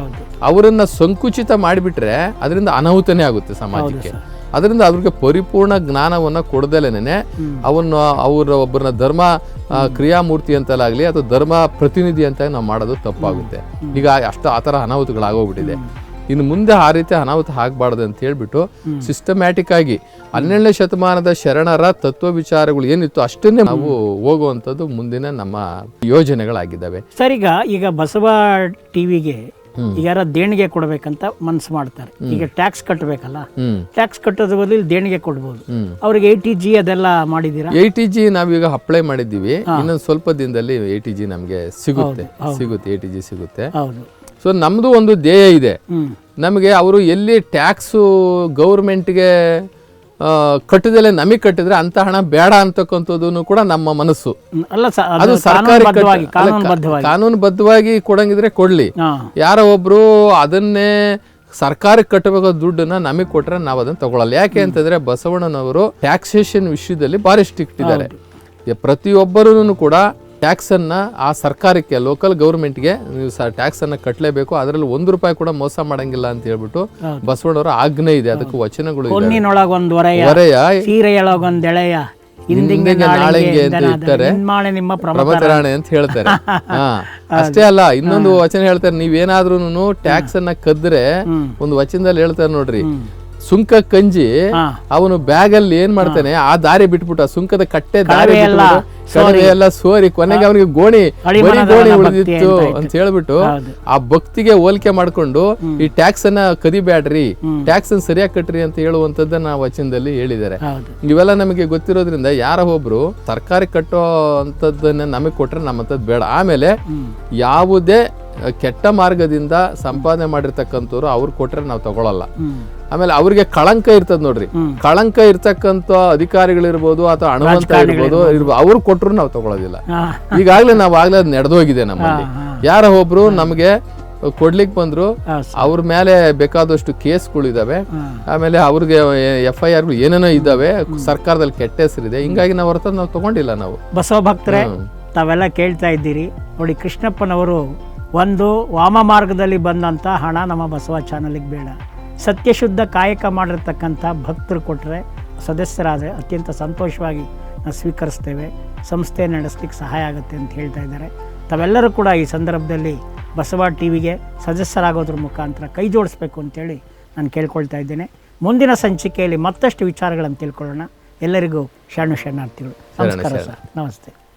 ಅವರನ್ನ ಸಂಕುಚಿತ ಮಾಡಿಬಿಟ್ರೆ ಅದರಿಂದ ಅನಾಹುತನೇ ಆಗುತ್ತೆ ಸಮಾಜಕ್ಕೆ. ಅದರಿಂದ ಅವ್ರಿಗೆ ಪರಿಪೂರ್ಣ ಜ್ಞಾನವನ್ನ ಕೊಡದಲೇನೆ ಅವನ್ನ ಅವರ ಒಬ್ಬರನ್ನ ಧರ್ಮ ಕ್ರಿಯಾಮೂರ್ತಿ ಅಂತಲಾಗಲಿ ಅಥವಾ ಧರ್ಮ ಪ್ರತಿನಿಧಿ ಅಂತ ನಾವು ಮಾಡೋದು ತಪ್ಪಾಗುತ್ತೆ. ಈಗ ಅಷ್ಟು ಆ ಥರ ಅನಾಹುತಗಳಾಗೋಗ್ಬಿಟ್ಟಿದೆ. ಇನ್ನು ಮುಂದೆ ಆ ರೀತಿ ಅನಾಹುತ ಆಗಬಾರ್ದು ಅಂತ ಹೇಳ್ಬಿಟ್ಟು ಸಿಸ್ಟಮ್ಯಾಟಿಕ್ ಆಗಿ ಹನ್ನೆರಡನೇ ಶತಮಾನದ ಶರಣರ ತತ್ವ ವಿಚಾರಗಳು ಏನಿತ್ತು ಅಷ್ಟನ್ನೇ ನಾವು ಹೋಗುವಂಥದ್ದು ಮುಂದಿನ ನಮ್ಮ ಯೋಜನೆಗಳಾಗಿದ್ದಾವೆ. ಸರ್ ಈಗ ಈಗ ಬಸವ ಟಿವಿಗೆ ಈಗ ಯಾರ ದೇಣಿಗೆ ಕೊಡ್ಬೇಕಂತ ಮನ್ಸು ಮಾಡ್ತಾರೆ. ಈಗ ಟ್ಯಾಕ್ಸ್ ಕಟ್ಟಬೇಕಲ್ಲ ಟ್ಯಾಕ್ಸ್ ಕಟ್ಟೋದ್ರ ಬದಲು ದೇಣಿಗೆ ಕೊಡ್ಬೋದು. ಅವ್ರಿಗೆ ಎ ಟಿ ಜಿ ಅದೆಲ್ಲ ಮಾಡಿದೀರಾ ಎ ಟಿ ಜಿ ನಾವೀಗ ಅಪ್ಲೈ ಮಾಡಿದ್ದೀವಿ. ಇನ್ನೊಂದು ಸ್ವಲ್ಪ ದಿನದಲ್ಲಿ ಎ ಟಿ ಜಿ ನಮಗೆ ಸಿಗುತ್ತೆ. ಸಿಗುತ್ತೆ ಎ ಟಿ ಜಿ ಸಿಗುತ್ತೆ. ಹೌದು. ಸೊ ನಮ್ಮದು ಒಂದು ಧ್ಯೇಯ ಇದೆ. ನಮಗೆ ಅವರು ಎಲ್ಲಿ ಟ್ಯಾಕ್ಸು ಗೌರ್ಮೆಂಟ್ಗೆ ಕಟ್ಟದಲ್ಲೇ ನಮಗೆ ಕಟ್ಟಿದ್ರೆ ಅಂತ ಹಣ ಬೇಡ ಅಂತಕ್ಕಂಥದ್ದು ಕೂಡ ನಮ್ಮ ಮನಸ್ಸು. ಅದು ಸರ್ಕಾರ ಕಾನೂನುಬದ್ಧವಾಗಿ ಕೊಡಂಗಿದ್ರೆ ಕೊಡ್ಲಿ. ಯಾರೋ ಒಬ್ರು ಅದನ್ನೇ ಸರ್ಕಾರಕ್ಕೆ ಕಟ್ಟಬೇಕಾದ ದುಡ್ಡನ್ನ ನಮಗೆ ಕೊಟ್ರೆ ನಾವು ಅದನ್ನ ತಗೊಳ್ಳಲ್ಲ ಯಾಕೆ ಅಂತಂದ್ರೆ ಬಸವಣ್ಣನವರು ಟ್ಯಾಕ್ಸೇಷನ್ ವಿಷಯದಲ್ಲಿ ಭಾರಿ ಸ್ಟ್ರಿಕ್ಟ್ ಇದ್ದಾರೆ. ಪ್ರತಿಯೊಬ್ಬರೂ ಕೂಡ ಟ್ಯಾಕ್ಸ್ ಅನ್ನ ಆ ಸರ್ಕಾರಕ್ಕೆ ಲೋಕಲ್ ಗೌರ್ಮೆಂಟ್ಗೆ ನೀವು ಟ್ಯಾಕ್ಸ್ ಟ್ಯಾಕ್ಸನ್ನು ಕಟ್ಟಲೇಬೇಕು ಅದರಲ್ಲಿ ಒಂದು ರೂಪಾಯಿ ಕೂಡ ಮೋಸ ಮಾಡಂಗಿಲ್ಲ ಅಂತ ಹೇಳ್ಬಿಟ್ಟು. ಬಸವಣ್ಣವರ ಆಜ್ಞೆ ಇದೆ. ಅದಕ್ಕೆ ವಚನಗಳು ಒರೆಯ ಹಿಂದಿಂಗೆ ನಾಳೆಗೆ ಅಂತ ಹೇಳ್ತಾರೆ ಇರ್ತಾರೆ. ಪ್ರಮತರಾಣೆ ಅಂತ ಹೇಳ್ತಾರೆ. <laughs> ಅಷ್ಟೇ ಅಲ್ಲ ಇನ್ನೊಂದು ವಚನ ಹೇಳ್ತಾರೆ. ನೀವೇನಾದ್ರೂ ಟ್ಯಾಕ್ಸ್ ಅನ್ನ ಕದ್ರೆ. ಒಂದು ವಚನದಲ್ಲಿ ಹೇಳ್ತಾರೆ ನೋಡ್ರಿ. ಸುಂಕ ಕಂಜಿ ಅವನು ಬ್ಯಾಗ್ ಅಲ್ಲಿ ಏನ್ ಮಾಡ್ತಾನೆ? ಆ ದಾರಿ ಬಿಟ್ಬಿಟ್ಟ ಸುಂಕದ ಕಟ್ಟೆ ದಾರಿ ಎಲ್ಲ ಸೋರಿ. ಕೊನೆಗೆ ಅವನಿಗೆ ಗೋಣಿ ಗೋಣಿ ಉಳಿದಿತ್ತು ಅಂತ ಹೇಳ್ಬಿಟ್ಟು ಆ ಭಕ್ತಿಗೆ ಹೋಲಿಕೆ ಮಾಡ್ಕೊಂಡು ಈ ಟ್ಯಾಕ್ಸ್ ಅನ್ನ ಕದಿಬ್ಯಾಡ್ರಿ ಟ್ಯಾಕ್ಸ್ ಅನ್ನ ಸರಿಯಾಗಿ ಕಟ್ರಿ ಅಂತ ಹೇಳುವಂತದ್ದನ್ನ ವಚನದಲ್ಲಿ ಹೇಳಿದ್ದಾರೆ. ಇವೆಲ್ಲ ನಮಗೆ ಗೊತ್ತಿರೋದ್ರಿಂದ ಯಾರ ಒಬ್ರು ಸರ್ಕಾರಿ ಕಟ್ಟೋ ಅಂತದನ್ನ ನಮಗೆ ಕೊಟ್ರೆ ನಮ್ಮಂತದ್ ಬೇಡ. ಆಮೇಲೆ ಯಾವುದೇ ಕೆಟ್ಟ ಮಾರ್ಗದಿಂದ ಸಂಪಾದನೆ ಮಾಡಿರ್ತಕ್ಕಂಥವ್ರು ಅವ್ರು ಕೊಟ್ರೆ ನಾವು ತಗೊಳಲ್ಲ. ಆಮೇಲೆ ಅವ್ರಿಗೆ ಕಳಂಕ ಇರ್ತದ ನೋಡ್ರಿ. ಕಳಂಕ ಇರ್ತಕ್ಕಂಥ ಅಧಿಕಾರಿಗಳಿರ್ಬೋದು ಅಥವಾ ಹಣವಂತ ಇರ್ಬೋದು ಅವ್ರು ಕೊಟ್ಟರು ನಾವು ತಗೊಳ್ಳೋದಿಲ್ಲ ಈಗಾಗಲೇ ನಾವು ಆಗ್ಲೇ ಅದು ನಡೆದೋಗಿದೆ ನಮ್ಮಲ್ಲಿ. ಯಾರ ಒಬ್ರು ನಮಗೆ ಕೊಡ್ಲಿಕ್ಕೆ ಬಂದ್ರು ಅವ್ರ ಮೇಲೆ ಬೇಕಾದಷ್ಟು ಕೇಸ್ಗಳಿದಾವೆ. ಆಮೇಲೆ ಅವ್ರಿಗೆ ಎಫ್ ಐ ಆರ್ ಏನೇನೋ ಇದ್ದಾವೆ ಸರ್ಕಾರದಲ್ಲಿ ಕೆಟ್ಟ ಹೆಸರಿದೆ ಹಿಂಗಾಗಿ ನಾವು ಹೊರತ ನಾವು ತಗೊಂಡಿಲ್ಲ ನಾವು. ಬಸವ ಭಕ್ತರೇ. ತಾವೆಲ್ಲ ಕೇಳ್ತಾ ಇದ್ದೀರಿ. ನೋಡಿ ಕೃಷ್ಣಪ್ಪನವರು ಒಂದು ವಾಮ ಮಾರ್ಗದಲ್ಲಿ ಬಂದಂತ ಹಣ ನಮ್ಮ ಬಸವ ಚಾನಲ್ಗೆ ಬೇಡ. ಸತ್ಯಶುದ್ಧ ಕಾಯಕ ಮಾಡಿರ್ತಕ್ಕಂಥ ಭಕ್ತರು ಕೊಟ್ಟರೆ ಸದಸ್ಯರಾದರೆ ಅತ್ಯಂತ ಸಂತೋಷವಾಗಿ ನಾವು ಸ್ವೀಕರಿಸ್ತೇವೆ. ಸಂಸ್ಥೆ ನಡೆಸ್ಲಿಕ್ಕೆ ಸಹಾಯ ಆಗುತ್ತೆ ಅಂತ ಹೇಳ್ತಾ ಇದ್ದಾರೆ. ತಾವೆಲ್ಲರೂ ಕೂಡ ಈ ಸಂದರ್ಭದಲ್ಲಿ ಬಸವ ಟಿ ವಿಗೆ ಸದಸ್ಯರಾಗೋದ್ರ ಮುಖಾಂತರ ಕೈ ಜೋಡಿಸ್ಬೇಕು ಅಂತೇಳಿ ನಾನು ಕೇಳ್ಕೊಳ್ತಾ ಇದ್ದೇನೆ. ಮುಂದಿನ ಸಂಚಿಕೆಯಲ್ಲಿ ಮತ್ತಷ್ಟು ವಿಚಾರಗಳನ್ನು ತಿಳ್ಕೊಳ್ಳೋಣ. ಎಲ್ಲರಿಗೂ ಶರಣು ಶರಣಾರ್ಥಿಗಳು. ನಮಸ್ಕಾರ ಸರ್. ನಮಸ್ತೆ.